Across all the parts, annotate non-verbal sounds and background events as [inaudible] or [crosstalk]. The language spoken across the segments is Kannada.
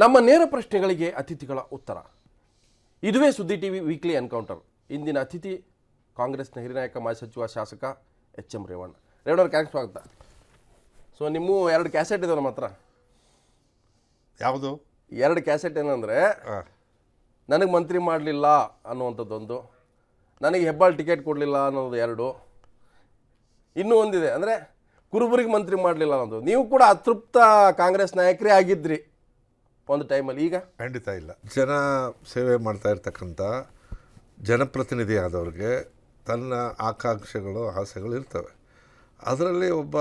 ನಮ್ಮ ನೇರ ಪ್ರಶ್ನೆಗಳಿಗೆ ಅತಿಥಿಗಳ ಉತ್ತರ. ಇದುವೇ ಸುದ್ದಿ ಟಿವಿ ವೀಕ್ಲಿ ಎನ್ಕೌಂಟರ್. ಇಂದಿನ ಅತಿಥಿ ಕಾಂಗ್ರೆಸ್ನ ಹಿರಿನಾಯಕ ಮಾಜಿ ಸಚಿವ ಶಾಸಕ ಎಚ್ ಎಂ ರೇವಣ್ಣ ರೇವಣ್ಣವ್ರ ಕ್ಯಾಂಕ್ ಸ್ವಾಗತ. ಸೊ ನಿಮ್ಮ ಎರಡು ಕ್ಯಾಸೆಟ್ ಇದೆ ನಮ್ಮ ಹತ್ರ. ಯಾವುದು? ಎರಡು ಕ್ಯಾಸೆಟ್ ಏನಂದರೆ ನನಗೆ ಮಂತ್ರಿ ಮಾಡಲಿಲ್ಲ ಅನ್ನುವಂಥದ್ದೊಂದು ನನಗೆ ಹೆಬ್ಬಾಳ್ ಟಿಕೆಟ್ ಕೊಡಲಿಲ್ಲ ಅನ್ನೋದು ಎರಡು. ಇನ್ನೂ ಒಂದಿದೆ ಅಂದರೆ ಕುರುಬರಿಗೆ ಮಂತ್ರಿ ಮಾಡಲಿಲ್ಲ ಅನ್ನೋದು. ನೀವು ಕೂಡ ಅತೃಪ್ತ ಕಾಂಗ್ರೆಸ್ ನಾಯಕರೇ ಆಗಿದ್ರಿ. ಒಂದು ಟೈಮಲ್ಲಿ ಈಗ? ಖಂಡಿತ ಇಲ್ಲ. ಜನ ಸೇವೆ ಮಾಡ್ತಾ ಇರ್ತಕ್ಕಂಥ ಜನಪ್ರತಿನಿಧಿ ಆದವ್ರಿಗೆ ತನ್ನ ಆಕಾಂಕ್ಷೆಗಳು ಆಸೆಗಳು ಇರ್ತವೆ. ಅದರಲ್ಲಿ ಒಬ್ಬ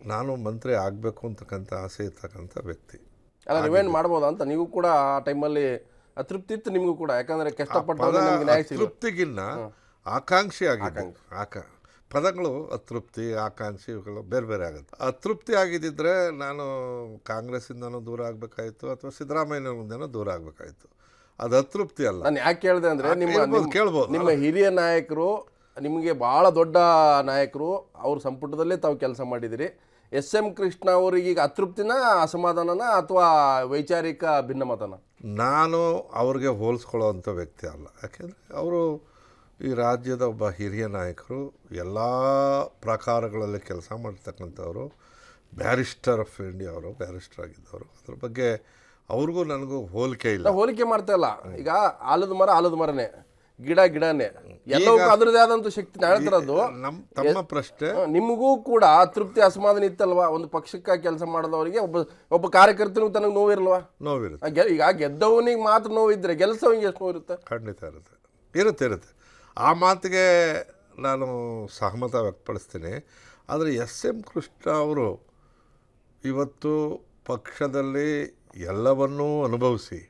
ನಾನು ಮಂತ್ರಿ ಆಗಬೇಕು ಅಂತಕ್ಕಂಥ ಆಸೆ ಇರ್ತಕ್ಕಂಥ ವ್ಯಕ್ತಿ. ಅಲ್ಲ ನೀವೇನು ಮಾಡ್ಬೋದು ಅಂತ ನೀವು ಕೂಡ ಆ ಟೈಮಲ್ಲಿ ಅತೃಪ್ತಿ ಇತ್ತು ನಿಮಗೂ ಕೂಡ. ಯಾಕಂದರೆ ಕಷ್ಟಪಟ್ಟು ತೃಪ್ತಿಗಿನ್ನ ಆಕಾಂಕ್ಷಿ. ಆಗಿದೆ ಆಕ ಪದಗಳು ಅತೃಪ್ತಿ ಆಕಾಂಕ್ಷಿ ಇವುಗಳು ಬೇರೆ ಬೇರೆ ಆಗುತ್ತೆ. ಅತೃಪ್ತಿ ಆಗಿದ್ದಿದ್ರೆ ನಾನು ಕಾಂಗ್ರೆಸ್ಸಿಂದನೂ ದೂರ ಆಗಬೇಕಾಯಿತು ಅಥವಾ ಸಿದ್ದರಾಮಯ್ಯನಿಂದನೂ ದೂರ ಆಗಬೇಕಾಯಿತು. ಅದು ಅತೃಪ್ತಿ ಅಲ್ಲ. ನಾನು ಯಾಕೆ ಕೇಳಿದೆ ಅಂದರೆ ನಿಮ್ಮ ಕೇಳ್ಬೋದು, ನಿಮ್ಮ- ಹಿರಿಯ ನಾಯಕರು ನಿಮಗೆ ಭಾಳ ದೊಡ್ಡ ನಾಯಕರು ಅವ್ರ ಸಂಪುಟದಲ್ಲೇ ತಾವು ಕೆಲಸ ಮಾಡಿದಿರಿ. ಎಸ್ ಎಂ ಕೃಷ್ಣ ಅವರಿಗೆ ಈಗ ಅತೃಪ್ತಿನ ಅಸಮಾಧಾನನ ಅಥವಾ ವೈಚಾರಿಕ ಭಿನ್ನಮತನ? ನಾನು ಅವ್ರಿಗೆ ಹೋಲಿಸ್ಕೊಳ್ಳೋವಂಥ ವ್ಯಕ್ತಿ ಅಲ್ಲ. ಯಾಕೆಂದರೆ ಅವರು ಈ ರಾಜ್ಯದ ಒಬ್ಬ ಹಿರಿಯ ನಾಯಕರು ಎಲ್ಲ ಪ್ರಕಾರಗಳಲ್ಲಿ ಕೆಲಸ ಮಾಡ್ತಕ್ಕಂಥವ್ರು ಬ್ಯಾರಿಸ್ಟರ್ ಆಫ್ ಇಂಡಿಯಾ ಅವರು ಬ್ಯಾರಿಸ್ಟರ್ ಆಗಿದ್ದವರು. ಅದ್ರ ಬಗ್ಗೆ ಅವ್ರಿಗೂ ನನಗೂ ಹೋಲಿಕೆ ಇಲ್ಲ. ಹೋಲಿಕೆ ಮಾಡ್ತಾ ಇಲ್ಲ. ಈಗ ಆಲದ ಮರ ಆಲದ ಮರನೇ ಗಿಡ ಗಿಡನೇ. ಎಲ್ಲವೂ ಅದರದೇ ಆದಂಥ ಶಕ್ತಿ ಹೇಳ್ತಿರೋದು ನಮ್ಮ ತಮ್ಮ ಪ್ರಶ್ನೆ ನಿಮಗೂ ಕೂಡ ತೃಪ್ತಿ ಅಸಮಾಧಾನ ಇತ್ತಲ್ವಾ? ಒಂದು ಪಕ್ಷಕ್ಕೆ ಕೆಲಸ ಮಾಡಿದವರಿಗೆ ಒಬ್ಬ ಒಬ್ಬ ಕಾರ್ಯಕರ್ತನಿಗೆ ತನಗೆ ನೋವಿರಲ್ವಾ? ನೋವಿರುತ್ತೆ. ಈಗ ಗೆದ್ದವನಿಗೆ ಮಾತ್ರ ನೋವಿದ್ರೆ ಗೆಲ್ಸವನಿಗೆ ಎಷ್ಟು ನೋವಿರುತ್ತೆ? ಖಂಡಿತ ಇರುತ್ತೆ. ಇರುತ್ತೆ ಇರುತ್ತೆ. ಆ ಮಾತಿಗೆ ನಾನು ಸಹಮತ ವ್ಯಕ್ತಪಡಿಸ್ತೀನಿ. ಆದರೆ ಎಸ್ ಎಂ ಕೃಷ್ಣ ಅವರು ಇವತ್ತು ಪಕ್ಷದಲ್ಲಿ ಎಲ್ಲವನ್ನೂ ಅನುಭವಿಸಿ.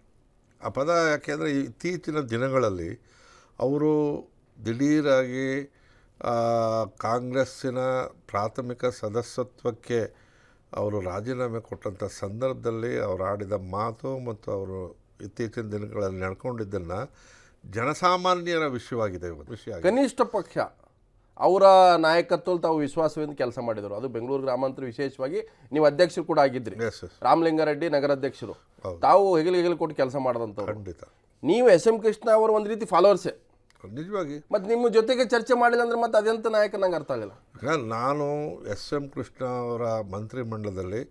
ಆ ಪದ ಯಾಕೆಂದರೆ ಇತ್ತೀಚಿನ ದಿನಗಳಲ್ಲಿ ಅವರು ದಿಢೀರಾಗಿ ಕಾಂಗ್ರೆಸ್ಸಿನ ಪ್ರಾಥಮಿಕ ಸದಸ್ಯತ್ವಕ್ಕೆ ಅವರು ರಾಜೀನಾಮೆ ಕೊಟ್ಟಂಥ ಸಂದರ್ಭದಲ್ಲಿ ಅವರು ಆಡಿದ ಮಾತು ಮತ್ತು ಅವರು ಇತ್ತೀಚಿನ ದಿನಗಳಲ್ಲಿ ನಡ್ಕೊಂಡಿದ್ದನ್ನು ಜನಸಾಮಾನ್ಯರ ವಿಷಯವಾಗಿದೆ ವಿಷಯ ಕನಿಷ್ಠ ಪಕ್ಷ ಅವರ ನಾಯಕತ್ವದಲ್ಲಿ ತಾವು ವಿಶ್ವಾಸದಿಂದ ಕೆಲಸ ಮಾಡಿದರು. ಅದು ಬೆಂಗಳೂರು ಗ್ರಾಮಾಂತರ ವಿಶೇಷವಾಗಿ ನೀವು ಅಧ್ಯಕ್ಷರು ಕೂಡ ಆಗಿದ್ರಿ. ರಾಮಲಿಂಗಾರೆಡ್ಡಿ ನಗರಾಧ್ಯಕ್ಷರು ತಾವು ಹೆಗಲು ಹೆಗಲು ಕೊಟ್ಟು ಕೆಲಸ ಮಾಡಿದಂಥವ್ರು. ಖಂಡಿತ. ನೀವು ಎಸ್ ಎಂ ಕೃಷ್ಣ ಅವರು ಒಂದು ರೀತಿ ಫಾಲೋವರ್ಸೇ ನಿಜವಾಗಿ. ಮತ್ತು ನಿಮ್ಮ ಜೊತೆಗೆ ಚರ್ಚೆ ಮಾಡಿಲ್ಲ ಅಂದ್ರೆ ಮತ್ತೆ ಅದೆಂತ ನಾಯಕ ನಂಗೆ ಅರ್ಥ ಆಗಲಿಲ್ಲ. ನಾನು ಎಸ್ ಎಂ ಕೃಷ್ಣ ಅವರ ಮಂತ್ರಿಮಂಡಲದಲ್ಲಿ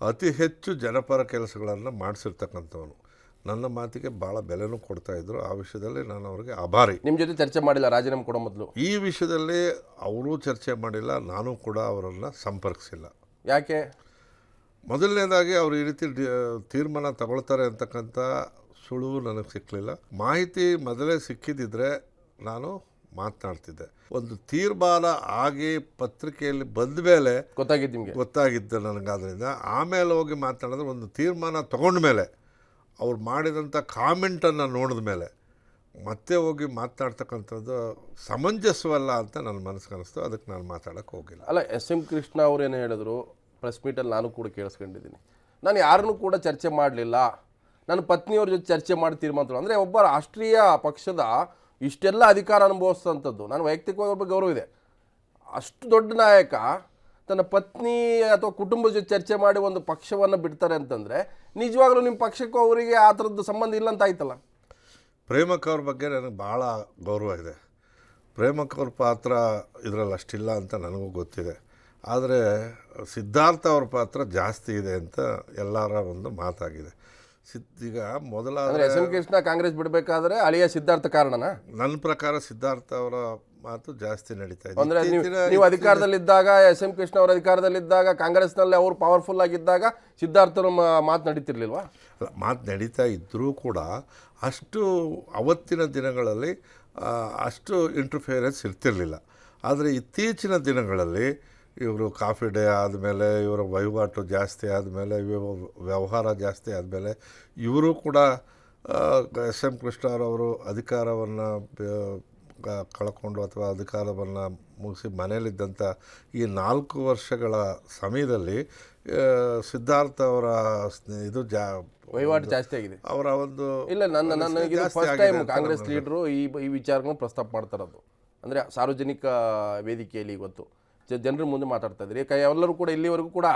ಅತಿ ಹೆಚ್ಚು ಜನಪರ ಕೆಲಸಗಳನ್ನು ಮಾಡಿಸಿರ್ತಕ್ಕಂಥವನು. ನನ್ನ ಮಾತಿಗೆ ಭಾಳ ಬೆಲೆನೂ ಕೊಡ್ತಾಯಿದ್ರು ಆ ವಿಷಯದಲ್ಲಿ ನಾನು ಅವರಿಗೆ ಆಭಾರಿ. ನಿಮ್ಮ ಜೊತೆ ಚರ್ಚೆ ಮಾಡಿಲ್ಲ ರಾಜೀನಾಮೆ ಕೊಡೋ ಮೊದಲು? ಈ ವಿಷಯದಲ್ಲಿ ಅವರೂ ಚರ್ಚೆ ಮಾಡಿಲ್ಲ ನಾನು ಕೂಡ ಅವರನ್ನು ಸಂಪರ್ಕಿಸಿಲ್ಲ. ಯಾಕೆ? ಮೊದಲನೇದಾಗಿ ಅವರು ಈ ರೀತಿ ತೀರ್ಮಾನ ತಗೊಳ್ತಾರೆ ಅಂತಕ್ಕಂಥ ಸುಳುವು ನನಗೆ ಸಿಕ್ಕಲಿಲ್ಲ ಮಾಹಿತಿ ಮೊದಲೇ ಸಿಕ್ಕಿದ್ದಿದ್ರೆ ನಾನು ಮಾತನಾಡ್ತಿದ್ದೆ. ಒಂದು ತೀರ್ಮಾನ ಆಗಿ ಪತ್ರಿಕೆಯಲ್ಲಿ ಬಂದ ಮೇಲೆ ಗೊತ್ತಾಗಿದ್ದು ನಿಮಗೆ? ಗೊತ್ತಾಗಿದ್ದು ನನಗಾದ್ರಿಂದ ಆಮೇಲೆ ಹೋಗಿ ಮಾತನಾಡಿದ್ರೆ ಒಂದು ತೀರ್ಮಾನ ತಗೊಂಡ ಮೇಲೆ ಅವ್ರು ಮಾಡಿದಂಥ ಕಾಮೆಂಟನ್ನು ನೋಡಿದ ಮೇಲೆ ಮತ್ತೆ ಹೋಗಿ ಮಾತಾಡ್ತಕ್ಕಂಥದ್ದು ಸಮಂಜಸವಲ್ಲ ಅಂತ ನನ್ನ ಮನಸ್ಸು ಅನಿಸ್ತು ಅದಕ್ಕೆ ನಾನು ಮಾತಾಡೋಕ್ಕೆ ಹೋಗಿಲ್ಲ. ಅಲ್ಲ, ಎಸ್ ಎಂ ಕೃಷ್ಣ ಅವ್ರು ಏನು ಹೇಳಿದ್ರು? ಪ್ರೆಸ್ ಮೀಟಲ್ಲಿ ನಾನು ಕೂಡ ಕೇಳಿಸ್ಕೊಂಡಿದ್ದೀನಿ. ನಾನು ಯಾರನ್ನೂ ಕೂಡ ಚರ್ಚೆ ಮಾಡಲಿಲ್ಲ. ನನ್ನ ಪತ್ನಿಯವ್ರ ಜೊತೆ ಚರ್ಚೆ ಮಾಡಿ ತೀರ್ಮಾನ ಅಂದರೆ ಒಬ್ಬ ರಾಷ್ಟ್ರೀಯ ಪಕ್ಷದ ಇಷ್ಟೆಲ್ಲ ಅಧಿಕಾರ ಅನುಭವಿಸ್ತಂಥದ್ದು. ನಾನು ವೈಯಕ್ತಿಕವಾಗಿ ಒಬ್ಬ ಗೌರವ ಇದೆ. ಅಷ್ಟು ದೊಡ್ಡ ನಾಯಕ ತನ್ನ ಪತ್ನಿ ಅಥವಾ ಕುಟುಂಬದ ಜೊತೆ ಚರ್ಚೆ ಮಾಡಿ ಒಂದು ಪಕ್ಷವನ್ನು ಬಿಡ್ತಾರೆ ಅಂತಂದರೆ ನಿಜವಾಗ್ಲೂ ನಿಮ್ಮ ಪಕ್ಷಕ್ಕೂ ಅವರಿಗೆ ಆ ಥರದ್ದು ಸಂಬಂಧ ಇಲ್ಲ ಅಂತ ಆಯ್ತಲ್ಲ? ಪ್ರೇಮಕ್ ಅವ್ರ ಬಗ್ಗೆ ನನಗೆ ಭಾಳ ಗೌರವ ಇದೆ. ಪ್ರೇಮಕ್ ಅವ್ರ ಪಾತ್ರ ಇದರಲ್ಲಿ ಅಷ್ಟಿಲ್ಲ ಅಂತ ನನಗೂ ಗೊತ್ತಿದೆ. ಆದರೆ ಸಿದ್ಧಾರ್ಥ ಅವ್ರ ಪಾತ್ರ ಜಾಸ್ತಿ ಇದೆ ಅಂತ ಎಲ್ಲರ ಒಂದು ಮಾತಾಗಿದೆ. ಸಿದ್ ಈಗ ಮೊದಲ ಎಸ್ ಎಂ ಕೃಷ್ಣ ಕಾಂಗ್ರೆಸ್ ಬಿಡಬೇಕಾದ್ರೆ ಅಳಿಯ ಸಿದ್ಧಾರ್ಥ ಕಾರಣನಾ? ನನ್ನ ಪ್ರಕಾರ ಸಿದ್ಧಾರ್ಥ ಅವರ ಮಾತು ಜಾಸ್ತಿ ನಡೀತಾ ಇದೆ. ಅಂದ್ರೆ ನೀವು ಇತ್ತೀಚಿನ- ನೀವು ಅಧಿಕಾರದಲ್ಲಿದ್ದಾಗ ಎಸ್ ಎಂ ಕೃಷ್ಣ ಅವರ ಅಧಿಕಾರದಲ್ಲಿದ್ದಾಗ ಕಾಂಗ್ರೆಸ್ನಲ್ಲಿ ಅವರು ಪವರ್ಫುಲ್ ಆಗಿದ್ದಾಗ ಸಿದ್ಧಾರ್ಥನ ಮಾತು ನಡೀತಿರ್ಲಿಲ್ವಾ? ಅಲ್ಲ, ಮಾತು ನಡೀತಾ ಇದ್ದರೂ ಕೂಡ ಅಷ್ಟು ಅವತ್ತಿನ ದಿನಗಳಲ್ಲಿ ಆ, ಅಷ್ಟು ಇಂಟರ್ಫಿಯರೆನ್ಸ್ ಇರ್ತಿರಲಿಲ್ಲ. ಆದರೆ ಇತ್ತೀಚಿನ ದಿನಗಳಲ್ಲಿ ಇವರು ಕಾಫಿ ಡೇ ಆದಮೇಲೆ ಇವರ ವಹಿವಾಟು ಜಾಸ್ತಿ ಆದಮೇಲೆ ವ್ಯವಹಾರ ಜಾಸ್ತಿ ಆದಮೇಲೆ ಇವರು ಕೂಡ ಎಸ್ ಎಂ ಕೃಷ್ಣರವರು ಅಧಿಕಾರವನ್ನು ಕಳ್ಕೊಂಡು ಅಥವಾ ಅಧಿಕಾರವನ್ನು ಮುಗಿಸಿ ಮನೆಯಲ್ಲಿದ್ದಂಥ ಈ ನಾಲ್ಕು ವರ್ಷಗಳ ಸಮಯದಲ್ಲಿ ಸಿದ್ಧಾರ್ಥ ಅವರ ಇದು ಜಾ ವಹಿವಾಟು ಜಾಸ್ತಿ ಆಗಿದೆ. ಅವರ ಒಂದು ಇಲ್ಲ ನನ್ನ ನನ್ನ ಫಸ್ಟ್ ಟೈಮ್ ಕಾಂಗ್ರೆಸ್ ಲೀಡರು ಈ ಈ ವಿಚಾರಗಳನ್ನ ಪ್ರಸ್ತಾಪ ಮಾಡ್ತಾರದು ಅಂದರೆ ಸಾರ್ವಜನಿಕ ವೇದಿಕೆಯಲ್ಲಿ ಇವತ್ತು. ಜನರ ಮುಂದೆ ಮಾತಾಡ್ತಾ ಇದ್ರಿ ಎಲ್ಲರೂ ಕೂಡ ಇಲ್ಲಿವರೆಗೂ ಕೂಡ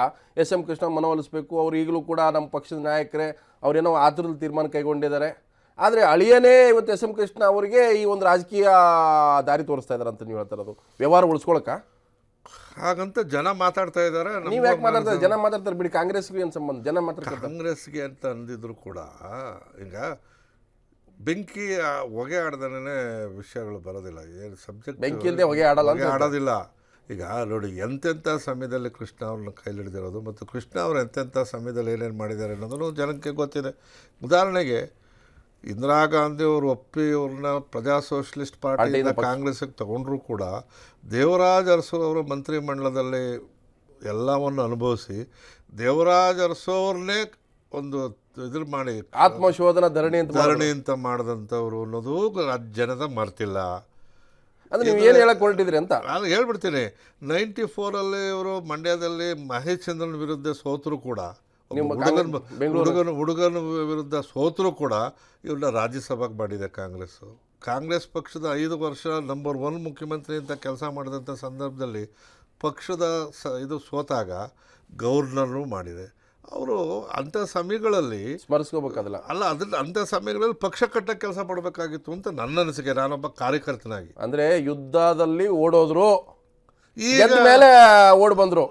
ಎಸ್ ಎಂ ಕೃಷ್ಣ ಮನವೊಲಿಸಬೇಕು. ಅವರು ಈಗಲೂ ಕೂಡ ನಮ್ಮ ಪಕ್ಷದ ನಾಯಕರೇ ಅವರೇನೋ ಆತುರದ ತೀರ್ಮಾನ ಕೈಗೊಂಡಿದ್ದಾರೆ. ಆದರೆ ಅಳಿಯನೇ ಇವತ್ತು ಎಸ್ ಎಂ ಕೃಷ್ಣ ಅವರಿಗೆ ಈ ಒಂದು ರಾಜಕೀಯ ದಾರಿ ತೋರಿಸ್ತಾ ಇದ್ದಾರೆ ಅಂತ ನೀವು ಹೇಳ್ತಾರೆ ಅದು ವ್ಯವಹಾರ ಉಳಿಸ್ಕೊಳಕ? ಹಾಗಂತ ಜನ ಮಾತಾಡ್ತಾ ಇದ್ದಾರೆ ನೀವು ಯಾಕೆ ಮಾತಾಡ್ತಾರೆ ಜನ ಮಾತಾಡ್ತಾರೆ ಬಿಡಿ ಕಾಂಗ್ರೆಸ್ಗೆ ಏನು ಸಂಬಂಧ? ಜನ ಮಾತಾಡ್ತಾರೆ. ಕಾಂಗ್ರೆಸ್ಗೆ ಅಂತ ಅಂದಿದ್ರು ಕೂಡ ಈಗ ಬೆಂಕಿ ಹೊಗೆ ಆಡ್ದೇ ವಿಷಯಗಳು ಬರೋದಿಲ್ಲ. ಏನು ಸಬ್ಜೆಕ್ಟ್ ಬೆಂಕಿ ಇಲ್ಲದೆ ಹೊಗೆ ಆಡಲ್ಲ ಆಡೋದಿಲ್ಲ. ಈಗ ನೋಡಿ ಎಂತೆಂಥ ಸಮಯದಲ್ಲಿ ಕೃಷ್ಣ ಅವ್ರನ್ನ ಕೈಲಿಡ್ದಿರೋದು ಮತ್ತು ಕೃಷ್ಣ ಅವರು ಎಂತೆಂಥ ಸಮಯದಲ್ಲಿ ಏನೇನು ಮಾಡಿದ್ದಾರೆ ಅನ್ನೋದನ್ನು ಜನಕ್ಕೆ ಗೊತ್ತಿದೆ. ಉದಾಹರಣೆಗೆ ಇಂದಿರಾ ಗಾಂಧಿ ಅವರು ಒಪ್ಪಿ ಅವ್ರನ್ನ ಪ್ರಜಾ ಸೋಷಲಿಸ್ಟ್ ಪಾರ್ಟಿಯಿಂದ ಕಾಂಗ್ರೆಸ್ಗೆ ತಗೊಂಡ್ರು ಕೂಡ ದೇವರಾಜ್ ಅರಸು ಅವರು ಮಂತ್ರಿಮಂಡಲದಲ್ಲಿ ಎಲ್ಲವನ್ನು ಅನುಭವಿಸಿ ದೇವರಾಜ್ ಅರಸು ಅವ್ರನ್ನೇ ಒಂದು ಇದ್ರ ಮಾಡಿ ಆತ್ಮಶೋಧನ ಧರಣಿ ಅಂತ ಧರಣಿ ಅಂತ ಮಾಡಿದಂಥವ್ರು ಅನ್ನೋದು ಜನದ ಮರ್ತಿಲ್ಲ. ಅದು ನೀವು ಏನು ಹೇಳಕ್ಕೆ ಹೊರಟಿದ್ರಿ ಅಂತ? ನಾನು ಹೇಳ್ಬಿಡ್ತೀನಿ ನೈಂಟಿ ಫೋರಲ್ಲಿ ಇವರು ಮಂಡ್ಯದಲ್ಲಿ ಮಹೇಶ್ ಚಂದ್ರನ ವಿರುದ್ಧ ಸೋತರು ಕೂಡ ಹುಡುಗನ ಹುಡುಗನ ಹುಡುಗನ ವಿರುದ್ಧ ಸೋತರೂ ಕೂಡ ಇವ್ರನ್ನ ರಾಜ್ಯಸಭೆಗೆ ಮಾಡಿದೆ ಕಾಂಗ್ರೆಸ್. ಕಾಂಗ್ರೆಸ್ ಪಕ್ಷದ ಐದು ವರ್ಷ ನಂಬರ್ ಒನ್ ಮುಖ್ಯಮಂತ್ರಿ ಅಂತ ಕೆಲಸ ಮಾಡಿದಂಥ ಸಂದರ್ಭದಲ್ಲಿ ಪಕ್ಷದ ಸ ಇದು ಸೋತಾಗ ಗವರ್ನರ್ನೂ ಮಾಡಿದೆ. ಅವರು ಅಂಥ ಸಮಯಗಳಲ್ಲಿ ಸ್ಮರಿಸ್ಕೋಬೇಕಾಗಲ್ಲ ಅಲ್ಲ ಅದ್ರ ಅಂಥ ಸಮಯಗಳಲ್ಲಿ ಪಕ್ಷ ಕಟ್ಟಕ್ಕೆ ಕೆಲಸ ಮಾಡಬೇಕಾಗಿತ್ತು ಅಂತ ನನ್ನ ಅನಿಸಿಕೆ. ನಾನೊಬ್ಬ ಕಾರ್ಯಕರ್ತನಾಗಿ. ಅಂದರೆ ಯುದ್ಧದಲ್ಲಿ ಓಡೋದ್ರು ಈಗ ಮೇಲೆ ಓಡ್ ಬಂದರು.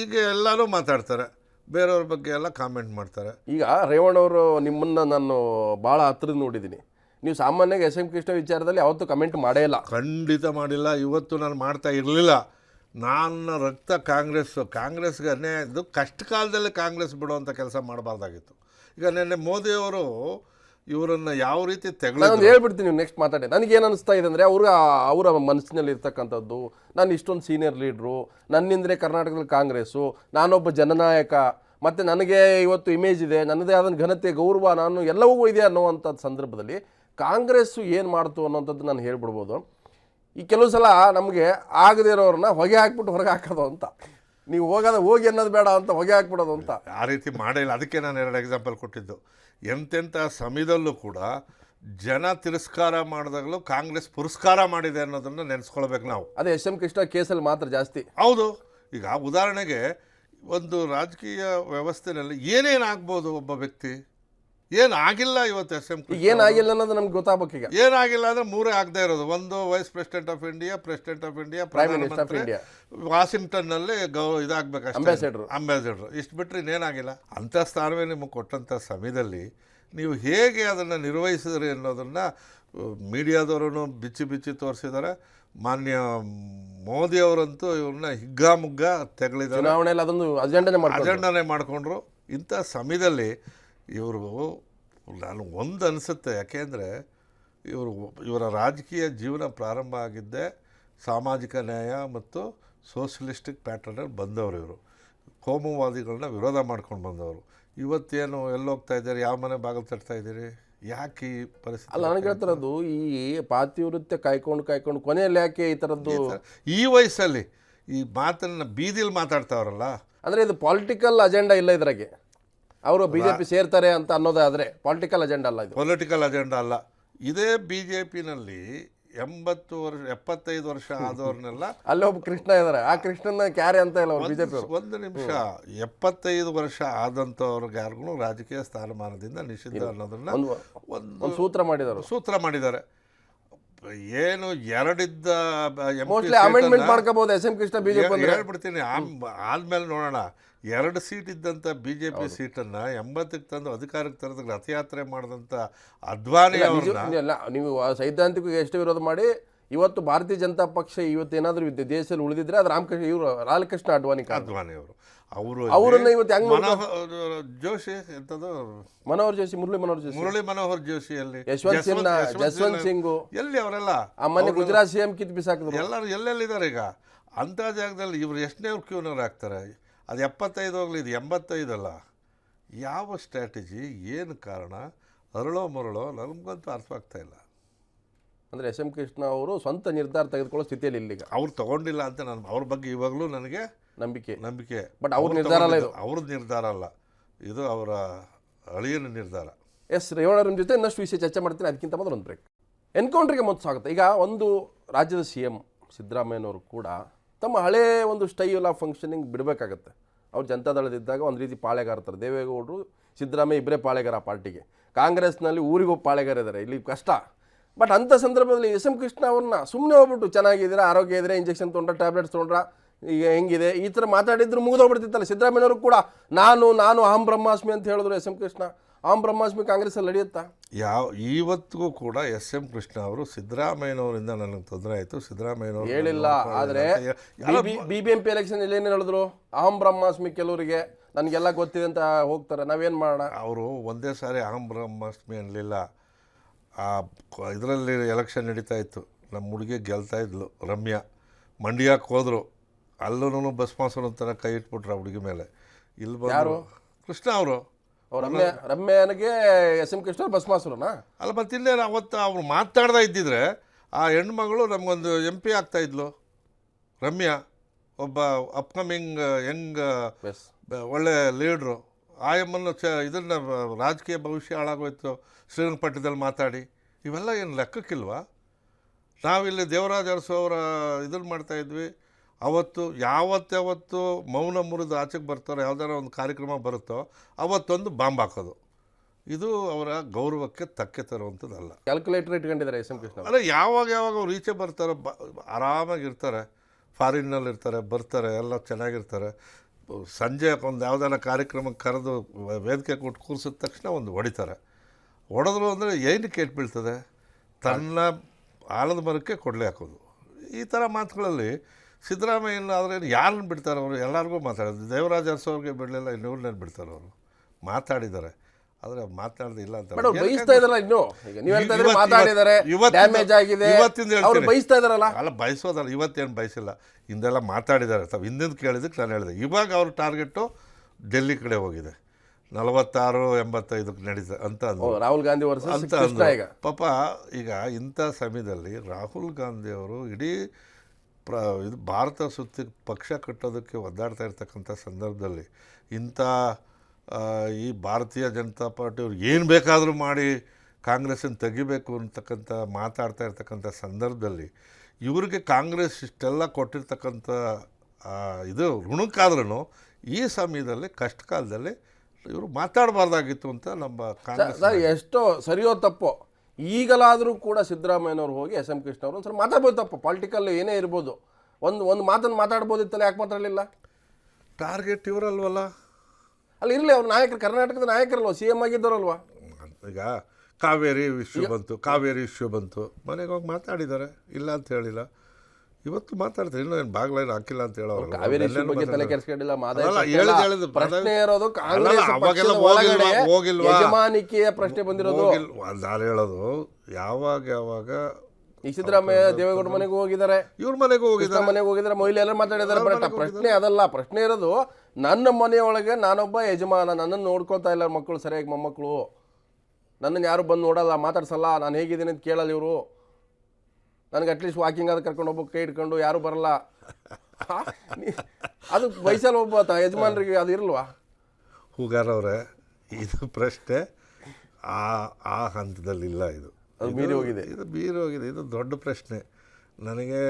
ಈಗ ಎಲ್ಲರೂ ಮಾತಾಡ್ತಾರೆ. ಬೇರೆಯವ್ರ ಬಗ್ಗೆ ಎಲ್ಲ ಕಾಮೆಂಟ್ ಮಾಡ್ತಾರೆ. ಈಗ ರೇವಣ್ಣ ಅವರು ನಿಮ್ಮನ್ನ ನಾನು ಭಾಳ ಹತ್ರದ ನೋಡಿದ್ದೀನಿ ನೀವು ಸಾಮಾನ್ಯವಾಗಿ ಎಸ್ ಎಂ ಕೃಷ್ಣ ವಿಚಾರದಲ್ಲಿ ಯಾವತ್ತೂ ಕಮೆಂಟ್ ಮಾಡೇ ಇಲ್ಲ. ಖಂಡಿತ ಮಾಡಿಲ್ಲ. ಇವತ್ತು ನಾನು ಮಾಡ್ತಾ ಇರಲಿಲ್ಲ. ನನ್ನ ರಕ್ತ ಕಾಂಗ್ರೆಸ್ಸು ಕಾಂಗ್ರೆಸ್ಗೆ ಇದು ಕಷ್ಟ ಕಾಲದಲ್ಲಿ ಕಾಂಗ್ರೆಸ್ ಬಿಡುವಂಥ ಕೆಲಸ ಮಾಡಬಾರ್ದಾಗಿತ್ತು. ಈಗ ನಿನ್ನೆ ಮೋದಿಯವರು ಇವರನ್ನು ಯಾವ ರೀತಿ ನಾನು ಹೇಳ್ಬಿಡ್ತೀನಿ ನೆಕ್ಸ್ಟ್ ಮಾತಾಡಿ. ನನಗೇನು ಅನಿಸ್ತಾ ಇದೆ ಅಂದರೆ ಅವ್ರ ಅವರ ಮನಸ್ಸಿನಲ್ಲಿ ಇರ್ತಕ್ಕಂಥದ್ದು ನಾನು ಇಷ್ಟೊಂದು ಸೀನಿಯರ್ ಲೀಡ್ರು ನನ್ನಿಂದರೆ ಕರ್ನಾಟಕದಲ್ಲಿ ಕಾಂಗ್ರೆಸ್ಸು ನಾನೊಬ್ಬ ಜನನಾಯಕ ಮತ್ತು ನನಗೆ ಇವತ್ತು ಇಮೇಜ್ ಇದೆ ನನ್ನದೇ ಆದ ಘನತೆ ಗೌರವ ನಾನು ಎಲ್ಲವೂ ಇದೆ ಅನ್ನೋವಂಥದ್ದು ಸಂದರ್ಭದಲ್ಲಿ ಕಾಂಗ್ರೆಸ್ಸು ಏನು ಮಾಡ್ತು ಅನ್ನೋಂಥದ್ದು ನಾನು ಹೇಳ್ಬಿಡ್ಬೋದು. ಈ ಕೆಲವು ಸಲ ನಮಗೆ ಆಗದೇ ಇರೋರನ್ನ ಹೊಗೆ ಹಾಕ್ಬಿಟ್ಟು ಹೊರಗೆ ಹಾಕೋದು ಅಂತ. ನೀವು ಹೋಗೋದು ಹೋಗಿ ಅನ್ನೋದು ಬೇಡ ಅಂತ ಹೊಗೆ ಹಾಕ್ಬಿಡೋದು ಅಂತ. ಆ ರೀತಿ ಮಾಡಿಲ್ಲ ಅದಕ್ಕೆ ನಾನು ಎರಡು ಎಕ್ಸಾಂಪಲ್ ಕೊಟ್ಟಿದ್ದು. ಎಂತೆಂಥ ಸಮಯದಲ್ಲೂ ಕೂಡ ಜನ ತಿರಸ್ಕಾರ ಮಾಡಿದಾಗಲೂ ಕಾಂಗ್ರೆಸ್ ಪುರಸ್ಕಾರ ಮಾಡಿದೆ ಅನ್ನೋದನ್ನು ನೆನೆಸ್ಕೊಳ್ಬೇಕು ನಾವು. ಅದೇ ಎಸ್ ಎಂ ಕೃಷ್ಣ ಕೇಸಲ್ಲಿ ಮಾತ್ರ ಜಾಸ್ತಿ. ಹೌದು. ಈಗ ಉದಾಹರಣೆಗೆ ಒಂದು ರಾಜಕೀಯ ವ್ಯವಸ್ಥೆಯಲ್ಲಿ ಏನೇನಾಗ್ಬೋದು ಒಬ್ಬ ವ್ಯಕ್ತಿ? ಏನು ಆಗಿಲ್ಲ ಇವತ್ತು ಎಸ್ ಎಂ ಏನಾಗಿಲ್ಲ ಅನ್ನೋದು ನಮ್ಗೆ ಈಗ. ಏನಾಗಿಲ್ಲ ಅಂದ್ರೆ ಮೂರೇ ಆಗದೆ ಇರೋದು. ಒಂದು vice president of India president of India prime minister of India ವಾಷಿಂಗ್ಟನ್ನಲ್ಲಿ ಗೌ ಇದಾಗಬೇಕು ಅಂಬಾಸಿಡರ್ ಅಂಬಾಸಿಡರ್ ಇಷ್ಟು ಬಿಟ್ಟರೆ ಇನ್ನೇನಾಗಿಲ್ಲ. ಅಂಥ ಸ್ಥಾನವೇ ನಿಮಗೆ ಕೊಟ್ಟಂಥ ಸಮಯದಲ್ಲಿ ನೀವು ಹೇಗೆ ಅದನ್ನು ನಿರ್ವಹಿಸಿದ್ರಿ ಅನ್ನೋದನ್ನು ಮೀಡಿಯಾದವರು ಬಿಚ್ಚಿ ಬಿಚ್ಚಿ ತೋರಿಸಿದ್ದಾರೆ. ಮಾನ್ಯ ಮೋದಿ ಅವರಂತೂ ಇವ್ರನ್ನ ಹಿಗ್ಗಾಮುಗ್ಗ ತೆಗಳಿದ್ದಾರೆ ಚುನಾವಣೆಯಲ್ಲಿ ಅದೊಂದು ಅಜೆಂಡನೆ ಅಜೆಂಡಾನೇ ಮಾಡಿಕೊಂಡ್ರು. ಇಂಥ ಸಮಯದಲ್ಲಿ ಇವರು ನಾನು ಒಂದು ಅನಿಸುತ್ತೆ. ಯಾಕೆಂದರೆ ಇವರು ಇವರ ರಾಜಕೀಯ ಜೀವನ ಪ್ರಾರಂಭ ಆಗಿದ್ದೇ ಸಾಮಾಜಿಕ ನ್ಯಾಯ ಮತ್ತು ಸೋಷಲಿಸ್ಟಿಕ್ ಪ್ಯಾಟರ್ನಲ್ಲಿ ಬಂದವರು ಇವರು. ಕೋಮುವಾದಿಗಳನ್ನ ವಿರೋಧ ಮಾಡ್ಕೊಂಡು ಬಂದವರು. ಇವತ್ತೇನು ಎಲ್ಲೋಗ್ತಾ ಇದ್ದಾರೆ? ಯಾವ ಮನೆ ಬಾಗಿಲು ತಟ್ತಾ ಇದ್ದೀರಿ? ಯಾಕೆ ಈ ಪರಿಸ್ಥಿತಿ ಅಲ್ಲ ನನಗೆ ಹೇಳ್ತಿರೋದು ಈ ಪಾತಿವೃತ್ಯ ಕಾಯ್ಕೊಂಡು ಕಾಯ್ಕೊಂಡು ಕೊನೆಯಲ್ಲಿ ಯಾಕೆ ಈ ಥರದ್ದು ಈ ವಯಸ್ಸಲ್ಲಿ ಈ ಮಾತನ್ನು ಬೀದಿಲಿ ಮಾತಾಡ್ತಾವ್ರಲ್ಲ. ಅಂದರೆ ಇದು ಪಾಲಿಟಿಕಲ್ ಅಜೆಂಡಾ ಇಲ್ಲ ಇದ್ರಾಗೆ. ಅವರು ಬಿ ಜೆ ಪಿ ಸೇರ್ತಾರೆ ಅಂತ ಅನ್ನೋದಾದರೆ ಪೊಲಿಟಿಕಲ್ ಅಜೆಂಡಾ ಅಲ್ಲ ಇದು. ಪೊಲಿಟಿಕಲ್ ಅಜೆಂಡಾ ಅಲ್ಲ. ಇದೇ ಬಿ ಜೆ ಪಿನಲ್ಲಿ ಎಂಬತ್ತು ವರ್ಷ ಎಪ್ಪತ್ತೈದು ವರ್ಷ [laughs] ಆದವ್ರನ್ನೆಲ್ಲ ಅಲ್ಲಿ ಒಬ್ಬ ಕೃಷ್ಣ ಇದ್ದಾರೆ ಆ ಕೃಷ್ಣನ ಕ್ಯಾರೆ ಅಂತ ಇಲ್ಲ ಅವ್ರು ಬಿ ಜೆ ಪಿ ಅವರು. ಒಂದು ನಿಮಿಷ. ಎಪ್ಪತ್ತೈದು ವರ್ಷ ಆದಂಥವ್ರಿಗೆ ಯಾರಿಗೂ ರಾಜಕೀಯ ಸ್ಥಾನಮಾನದಿಂದ ನಿಷಿದ್ಧ ಅನ್ನೋದನ್ನ ಒಂದು ಸೂತ್ರ ಮಾಡಿದ್ದಾರೆ ಸೂತ್ರ ಮಾಡಿದ್ದಾರೆ. ಏನು ಎರಡಿದ್ದ ಅಮೆಂಡ್ಮೆಂಟ್ ಮಾಡ್ಕೋಬಹುದು ಎಸ್ ಎಂ ಕೃಷ್ಣ ಬಿಜೆಪಿ ಹೇಳ್ಬಿಡ್ತೀನಿ. ಆದ್ಮೇಲೆ ನೋಡೋಣ. ಎರಡು ಸೀಟ್ ಇದ್ದಂಥ ಬಿ ಜೆ ಪಿ ಸೀಟನ್ನು ಎಂಬತ್ತಕ್ಕೆ ತಂದು ಅಧಿಕಾರಕ್ಕೆ ತರದ ರಥಯಾತ್ರೆ ಮಾಡಿದಂಥ ಅದ್ವಾನಿ ಅವ್ರನ್ನ ನೀವು ಸೈದ್ಧಾಂತಿಕ ಎಷ್ಟು ವಿರೋಧ ಮಾಡಿ ಇವತ್ತು ಭಾರತೀಯ ಜನತಾ ಪಕ್ಷ ಇವತ್ತು ಏನಾದರೂ ದೇಶದಲ್ಲಿ ಉಳಿದಿದ್ರೆ ಅದು ರಾಮಕೃಷ್ಣ ಇವರು ರಾಮಕೃಷ್ಣ ಅಡ್ವಾನಿ ಅಡ್ವಾನಿ ಅದ್ವಾನಿ ಅವರು. ಅವರು ಅವ್ರನ್ನ ಇವತ್ತು ಹೆಂಗ್ ಜೋಶಿ ಎಂಥದ್ದು? ಮನೋಹರ್ ಜೋಶಿ ಮುರಳಿ ಮನೋಹರ್ ಜೋಶಿ. ಮುರಳಿ ಮನೋಹರ್ ಜೋಶಿಯಲ್ಲಿ. ಯಶವಂತ್ ಸಿನ್ಹಾ ಜಸ್ವಂತ್ ಸಿಂಗ್. ಎಲ್ಲಿ ಅವರೆಲ್ಲ? ಆ ಮೊನ್ನೆ ಗುಜರಾತ್ ಸಿ ಎಂ ಕಿತ್ ಬಿಸಾಕಿದ್ರು. ಎಲ್ಲರೂ ಎಲ್ಲೆಲ್ಲಿದ್ದಾರೆ ಈಗ? ಅಂಥ ಜಾಗದಲ್ಲಿ ಇವ್ರು ಎಷ್ಟನೇ ಕ್ಯೂನರ್ ಆಗ್ತಾರೆ? ಅದು ಎಪ್ಪತ್ತೈದು ಹೋಗ್ಲಿ ಇದು ಎಂಬತ್ತೈದಲ್ಲ ಯಾವ ಸ್ಟ್ರಾಟಜಿ ಏನು ಕಾರಣ? ಅರಳೋ ಮರಳೋ ನನಗಂತೂ ಅರ್ಥವಾಗ್ತಾ ಇಲ್ಲ. ಅಂದರೆ ಎಸ್ ಎಂ ಕೃಷ್ಣ ಅವರು ಸ್ವಂತ ನಿರ್ಧಾರ ತೆಗೆದುಕೊಳ್ಳೋ ಸ್ಥಿತಿಯಲ್ಲಿ ಇಲ್ಲಿಗೆ. ಅವ್ರು ತಗೊಂಡಿಲ್ಲ ಅಂತ ನಾನು ಅವ್ರ ಬಗ್ಗೆ ಇವಾಗಲೂ ನನಗೆ ನಂಬಿಕೆ. ನಂಬಿಕೆ. ಬಟ್ ಅವ್ರ ನಿರ್ಧಾರ ಅಲ್ಲ ಇದು. ಅವ್ರದ್ದು ನಿರ್ಧಾರ ಅಲ್ಲ. ಇದು ಅವರ ಅಳಿಯನ ನಿರ್ಧಾರ. ಎಸ್ ರೇವಣ್ಣರ ಜೊತೆ ಇನ್ನಷ್ಟು ವಿಷಯ ಚರ್ಚೆ ಮಾಡ್ತೀನಿ. ಅದಕ್ಕಿಂತ ಮೊದಲು ಒಂದು ಬ್ರೇಕ್ ಎನ್ಕೌಂಟ್ರಿಗೆ ಮೊದಲು ಸ್ವಾಗತ. ಈಗ ಒಂದು ರಾಜ್ಯದ ಸಿ ಎಂ ಸಿದ್ದರಾಮಯ್ಯನವರು ಕೂಡ ತಮ್ಮ ಹಳೇ ಒಂದು ಸ್ಟೈಲ್ ಆಫ್ ಫಂಕ್ಷನಿಂಗ್ ಬಿಡಬೇಕಾಗತ್ತೆ. ಅವ್ರು ಜನತಾದಳದಿದ್ದಾಗ ಒಂದು ರೀತಿ ಪಾಳೆಗಾರ ಥರ ದೇವೇಗೌಡರು ಸಿದ್ದರಾಮಯ್ಯ ಇಬ್ಬರೇ ಪಾಳೆಗಾರ ಆ ಪಾರ್ಟಿಗೆ. ಕಾಂಗ್ರೆಸ್ನಲ್ಲಿ ಊರಿಗೂ ಪಾಳೆಗಾರ ಇದ್ದಾರೆ ಇಲ್ಲಿ ಕಷ್ಟ. ಬಟ್ ಅಂಥ ಸಂದರ್ಭದಲ್ಲಿ ಎಸ್ ಎಂ ಕೃಷ್ಣ ಅವ್ರನ್ನ ಸುಮ್ಮನೆ ಹೋಗ್ಬಿಟ್ಟು ಚೆನ್ನಾಗಿದ್ದೀರಾ ಆರೋಗ್ಯ ಇದ್ರೆ ಇಂಜೆಕ್ಷನ್ ತೊಗೊಂಡ್ರೆ ಟ್ಯಾಬ್ಲೆಟ್ಸ್ ತೊಗೊಂಡ್ರ ಈಗ ಹೆಂಗಿದೆ? ಈ ಥರ ಮಾತಾಡಿದ್ರು ಮುಗಿದೋಗ್ಬಿಡ್ತಿತ್ತಲ್ಲ. ಸಿದ್ಧರಾಮಯ್ಯನವರು ಕೂಡ ನಾನು ನಾನು ಅಹಂ ಬ್ರಹ್ಮಾಸ್ಮಿ ಅಂತ ಹೇಳಿದ್ರು ಎಸ್ ಎಂ ಕೃಷ್ಣ. ಅಹಂ ಬ್ರಹ್ಮಾಸ್ಮಿ ಕಾಂಗ್ರೆಸ್ಸಲ್ಲಿ ನಡೆಯುತ್ತಾ? ಯಾವ ಇವತ್ತಿಗೂ ಕೂಡ ಎಸ್ ಎಂ ಕೃಷ್ಣ ಅವರು ಸಿದ್ದರಾಮಯ್ಯನವರಿಂದ ನನಗೆ ತೊಂದರೆ ಆಯಿತು. ಸಿದ್ದರಾಮಯ್ಯನವರು ಹೇಳಿಲ್ಲ. ಆದರೆ B B M P election ಏನೇನು ಹೇಳಿದ್ರು? ಅಹಂ ಬ್ರಹ್ಮಾಸ್ಮಿ ಕೆಲವರಿಗೆ ನನಗೆಲ್ಲ ಗೊತ್ತಿದೆ ಅಂತ ಹೋಗ್ತಾರೆ. ನಾವೇನು ಮಾಡೋಣ? ಅವರು ಒಂದೇ ಸಾರಿ ಅಹಂ ಬ್ರಹ್ಮಾಸ್ಮಿ ಅನ್ನಲಿಲ್ಲ ಆ ಇದರಲ್ಲಿ ಎಲೆಕ್ಷನ್ ನಡೀತಾ ಇತ್ತು. ನಮ್ಮ ಹುಡುಗಿ ಗೆಲ್ತಾ ಇದ್ಲು ರಮ್ಯಾ. ಮಂಡ್ಯಕ್ಕೆ ಹೋದರು. ಅಲ್ಲೂ ಬಸ್ ಮಾಸನ ಥರ ಕೈ ಇಟ್ಬಿಟ್ರು ಆ ಹುಡುಗಿ ಮೇಲೆ. ಇಲ್ಲಿ ಬಂದರು ಕೃಷ್ಣ ಅವರು. ರಮ್ಯ ರಮ್ಯನಿಗೆ ಎಸ್ ಎಂ ಕೃಷ್ಣ ಭಸ್ಮಾಸುರನಾ ಅಲ್ಲ ಮತ್ತೆ ಇಲ್ಲೇ ಅವತ್ತು ಅವ್ರು ಮಾತಾಡ್ತಾ ಇದ್ದಿದ್ರೆ ಆ ಹೆಣ್ಮಗಳು ನಮಗೊಂದು ಎಂ ಪಿ ಆಗ್ತಾ ಇದ್ಲು. ರಮ್ಯಾ ಒಬ್ಬ ಅಪ್ಕಮಿಂಗ್ ಯಂಗ್ ಎಸ್ ಒಳ್ಳೆ ಲೀಡ್ರು ಆಯಮ್ಮನ್ನು ಚ ಇದನ್ನ ರಾಜಕೀಯ ಭವಿಷ್ಯ ಹಾಳಾಗೋಯ್ತು. ಶ್ರೀರಂಗಪಟ್ಟಣದಲ್ಲಿ ಮಾತಾಡಿ. ಇವೆಲ್ಲ ಏನು ಲೆಕ್ಕಕ್ಕಿಲ್ವಾ? ನಾವಿಲ್ಲಿ ದೇವರಾಜ ಅರಸು ಅವರ ಇದನ್ನು ಮಾಡ್ತಾ ಇದ್ವಿ. ಅವತ್ತು ಯಾವತ್ತಾವತ್ತು ಮೌನ ಮುರಿದು ಆಚೆಗೆ ಬರ್ತಾರೋ ಯಾವ್ದಾರ ಒಂದು ಕಾರ್ಯಕ್ರಮ ಬರುತ್ತೋ ಅವತ್ತೊಂದು ಬಾಂಬ್ ಹಾಕೋದು. ಇದು ಅವರ ಗೌರವಕ್ಕೆ ತಕ್ಕೆ ತರುವಂಥದ್ದಲ್ಲ. ಕ್ಯಾಲ್ಕುಲೇಟರ್ ಇಟ್ಕೊಂಡಿದ್ದಾರೆ ಎಸ್ ಎಂ ಕೃಷ್ಣ ಅಲ್ಲ ಯಾವಾಗ ಯಾವಾಗ ಅವ್ರು ಈಚೆ ಬರ್ತಾರೋ ಬ ಆರಾಮಾಗಿರ್ತಾರೆ ಫಾರಿನ್ನಲ್ಲಿ ಇರ್ತಾರೆ ಬರ್ತಾರೆ ಎಲ್ಲ ಚೆನ್ನಾಗಿರ್ತಾರೆ. ಸಂಜೆ ಒಂದು ಯಾವ್ದಾರ ಕಾರ್ಯಕ್ರಮಕ್ಕೆ ಕರೆದು ವೇದಿಕೆ ಕೊಟ್ಟು ಕೂರಿಸಿದ ತಕ್ಷಣ ಒಂದು ಹೊಡಿತಾರೆ. ಹೊಡೆದ್ರು ಅಂದರೆ ಏನಕ್ಕೆ ಏಟ್ ಬೀಳ್ತದೆ? ತನ್ನ ಆಲದ ಮರಕ್ಕೆ ಕೊಡಲೇ ಹಾಕೋದು. ಈ ಥರ ಮಾತುಗಳಲ್ಲಿ ಸಿದ್ದರಾಮಯ್ಯನ ಆದರೆ ಯಾರನ್ನ ಬಿಡ್ತಾರೆ ಅವರು? ಎಲ್ಲರಿಗೂ ಮಾತಾಡೋದು. ದೇವರಾಜ ಅರಸವ್ರಿಗೆ ಬಿಡಲಿಲ್ಲ ಇನ್ನೂರನ್ನೇ ಬಿಡ್ತಾರೆ ಅವರು. ಮಾತಾಡಿದ್ದಾರೆ. ಆದರೆ ಮಾತನಾಡೋದು ಇಲ್ಲ ಅಂತ ಬಯಸ್ತಾ ಇದಾರಲ್ಲ ಇನ್ನು? ಈಗ ನೀವು ಹೇಳ್ತಾ ಇದ್ರೆ ಮಾತಾಡಿದ್ದಾರೆ ಡ್ಯಾಮೇಜ್ ಆಗಿದೆ. ಇವತ್ತಿಂದ ಅವ್ರು ಬಯಸ್ತಾ ಇದಾರಲ್ಲ ಅಲ್ಲ ಬಯಸೋದಲ್ಲ. ಇವತ್ತೇನು ಬಯಸಿಲ್ಲ. ಹಿಂದೆಲ್ಲ ಮಾತಾಡಿದ್ದಾರೆ. ತಾವು ಹಿಂದಿನ ಕೇಳಿದಕ್ಕೆ ನಾನು ಹೇಳಿದೆ. ಇವಾಗ ಅವ್ರ ಟಾರ್ಗೆಟು ಡೆಲ್ಲಿ ಕಡೆ ಹೋಗಿದೆ. ನಲವತ್ತಾರು ಎಂಬತ್ತೈದಕ್ಕೆ ನಡೀತಾ ಅಂತ ಅಂದ್ರು. ರಾಹುಲ್ ಗಾಂಧಿ ಅಂತ ಅಂದ್ರೆ. ಈಗ. ಪಾಪ ಈಗ ಇಂಥ ಸಮಯದಲ್ಲಿ ರಾಹುಲ್ ಗಾಂಧಿ ಅವರು ಇಡೀ ಪ್ರ ಇದು ಭಾರತ ಸುತ್ತಿ ಪಕ್ಷ ಕಟ್ಟೋದಕ್ಕೆ ಒದ್ದಾಡ್ತಾ ಇರ್ತಕ್ಕಂಥ ಸಂದರ್ಭದಲ್ಲಿ ಇಂಥ ಈ ಭಾರತೀಯ ಜನತಾ ಪಾರ್ಟಿಯವ್ರು ಏನು ಬೇಕಾದರೂ ಮಾಡಿ ಕಾಂಗ್ರೆಸ್ಸನ್ನು ತೆಗಿಬೇಕು ಅಂತಕ್ಕಂಥ ಮಾತಾಡ್ತಾ ಇರ್ತಕ್ಕಂಥ ಸಂದರ್ಭದಲ್ಲಿ ಇವರಿಗೆ ಕಾಂಗ್ರೆಸ್ ಇಷ್ಟೆಲ್ಲ ಕೊಟ್ಟಿರ್ತಕ್ಕಂಥ ಇದು ಋಣಕ್ಕಾದ್ರೂ ಈ ಸಮಯದಲ್ಲಿ ಕಷ್ಟ ಕಾಲದಲ್ಲಿ ಇವರು ಮಾತಾಡಬಾರ್ದಾಗಿತ್ತು ಅಂತ ನಮ್ಮ ಕಾಂಗ್ರೆಸ್ ಎಷ್ಟೋ ಸರಿಯೋ ತಪ್ಪೋ. ಈಗಲಾದರೂ ಕೂಡ ಸಿದ್ದರಾಮಯ್ಯನವ್ರು ಹೋಗಿ ಎಸ್ ಎಂ ಕೃಷ್ಣ ಅವರು ಒಂದ್ಸಲ ಮಾತಾಡ್ಬೋದು ತಪ್ಪು. ಪೊಲಿಟಿಕಲ್ ಏನೇ ಇರ್ಬೋದು. ಒಂದು ಒಂದು ಮಾತನ್ನು ಮಾತಾಡ್ಬೋದಿತ್ತಲ್ಲ ಯಾಕೆ ಮಾತಾಡಲಿಲ್ಲ? ಟಾರ್ಗೆಟ್ ಇವರಲ್ವಲ್ಲ? ಅಲ್ಲಿ ಇರಲಿ ಅವ್ರು ನಾಯಕರು ಕರ್ನಾಟಕದ ನಾಯಕರಲ್ವ? C M ಆಗಿದ್ದವರಲ್ವಾ? ಈಗ ಕಾವೇರಿ ಇಶ್ಯೂ ಬಂತು ಕಾವೇರಿ ಇಶ್ಯೂ ಬಂತು. ಮನೆಗೆ ಹೋಗಿ ಮಾತಾಡಿದ್ದಾರೆ. ಇಲ್ಲ ಅಂತ ಹೇಳಿಲ್ಲ. ಇವತ್ತು ಮಾತಾಡ್ತಾರೆ ಇನ್ನೂ ಏನು ಬಾಗ್ಲೈನ್ ಹಾಕಿಲ್ಲ ಅಂತ ಹೇಳೋರು. ಕಾವೇರಿ ಬಗ್ಗೆ ತಲೆ ಕೆಡಿಸ್ಕೊಂಡಿಲ್ಲ ಮಾದಾಯ ಅಲ್ಲ, ಪಕ್ಷ ಹೇಳಿದ್ದು ಪ್ರಶ್ನೆ ಇರೋದು ಅಲ್ಲಲ್ಲ, ಕಾಂಗ್ರೆಸ್ ಅವಾಗೆಲ್ಲ ಪಕ್ಷದ ಒಳಗಡೆ ಹೋಗಿಲ್ವಾ? ಹೋಗಿಲ್ವಾ? ಯಜಮಾನಿಕೆಯ ಪ್ರಶ್ನೆ ಬಂದಿರೋದು. ಹೋಗಿಲ್ಲ ನಾನು ಹೇಳೋದು? ಯಾವಾಗ ಯಾವಾಗ? ಈ ಸಿದ್ದರಾಮಯ್ಯ ದೇವೇಗೌಡ ಮನೆಗೆ ಹೋಗಿದ್ದಾರೆ. ಇವ್ರ ಮನೆಗೆ ಹೋಗಿದ್ದಾರೆ. ಮನೆಗೆ ಹೋಗಿದ್ದಾರೆ. ಮೊಯ್ಲಿ ಎಲ್ಲ ಮಾತಾಡಿದ್ದಾರೆ ಬಟ್ ಆ ಪ್ರಶ್ನೆ ಅದಲ್ಲ. ಪ್ರಶ್ನೆ ಇರೋದು ನನ್ನ ಮನೆಯೊಳಗೆ ನಾನೊಬ್ಬ ಯಜಮಾನ. ನನ್ನನ್ನು ನೋಡ್ಕೊತಾ ಇಲ್ಲ ಮಕ್ಕಳು ಸರಿಯಾಗಿ ಮೊಮ್ಮಕ್ಕಳು. ನನ್ನನ್ನು ಯಾರು ಬಂದು ನೋಡಲ್ಲ ಮಾತಾಡ್ಸಲ್ಲ. ನಾನು ಹೇಗಿದ್ದೀನಿ ಅಂತ ಕೇಳಲ್ಲ ಇವರು. ನನಗೆ ಅಟ್ಲೀಸ್ಟ್ ವಾಕಿಂಗ್ ಆದ ಕರ್ಕೊಂಡು ಹೋಗ್ಬೇಕು ಕೈ ಹಿಡ್ಕೊಂಡು ಯಾರು ಬರಲ್ಲ. ಅದು ವಯಸ್ಸಲ್ಲಿ ಒಬ್ಬ ಯಜಮಾನರಿಗೆ ಅದು ಇರಲ್ವಾ? ಹೂಗಾರವ್ರೆ ಇದು ಪ್ರಶ್ನೆ ಆ ಆ ಹಂತದಲ್ಲಿಲ್ಲ ಇದು. ಅದು ಮೀರಿ ಹೋಗಿದೆ. ಇದು ಮೀರಿ ಹೋಗಿದೆ ಇದು ದೊಡ್ಡ ಪ್ರಶ್ನೆ. ನನಗೆ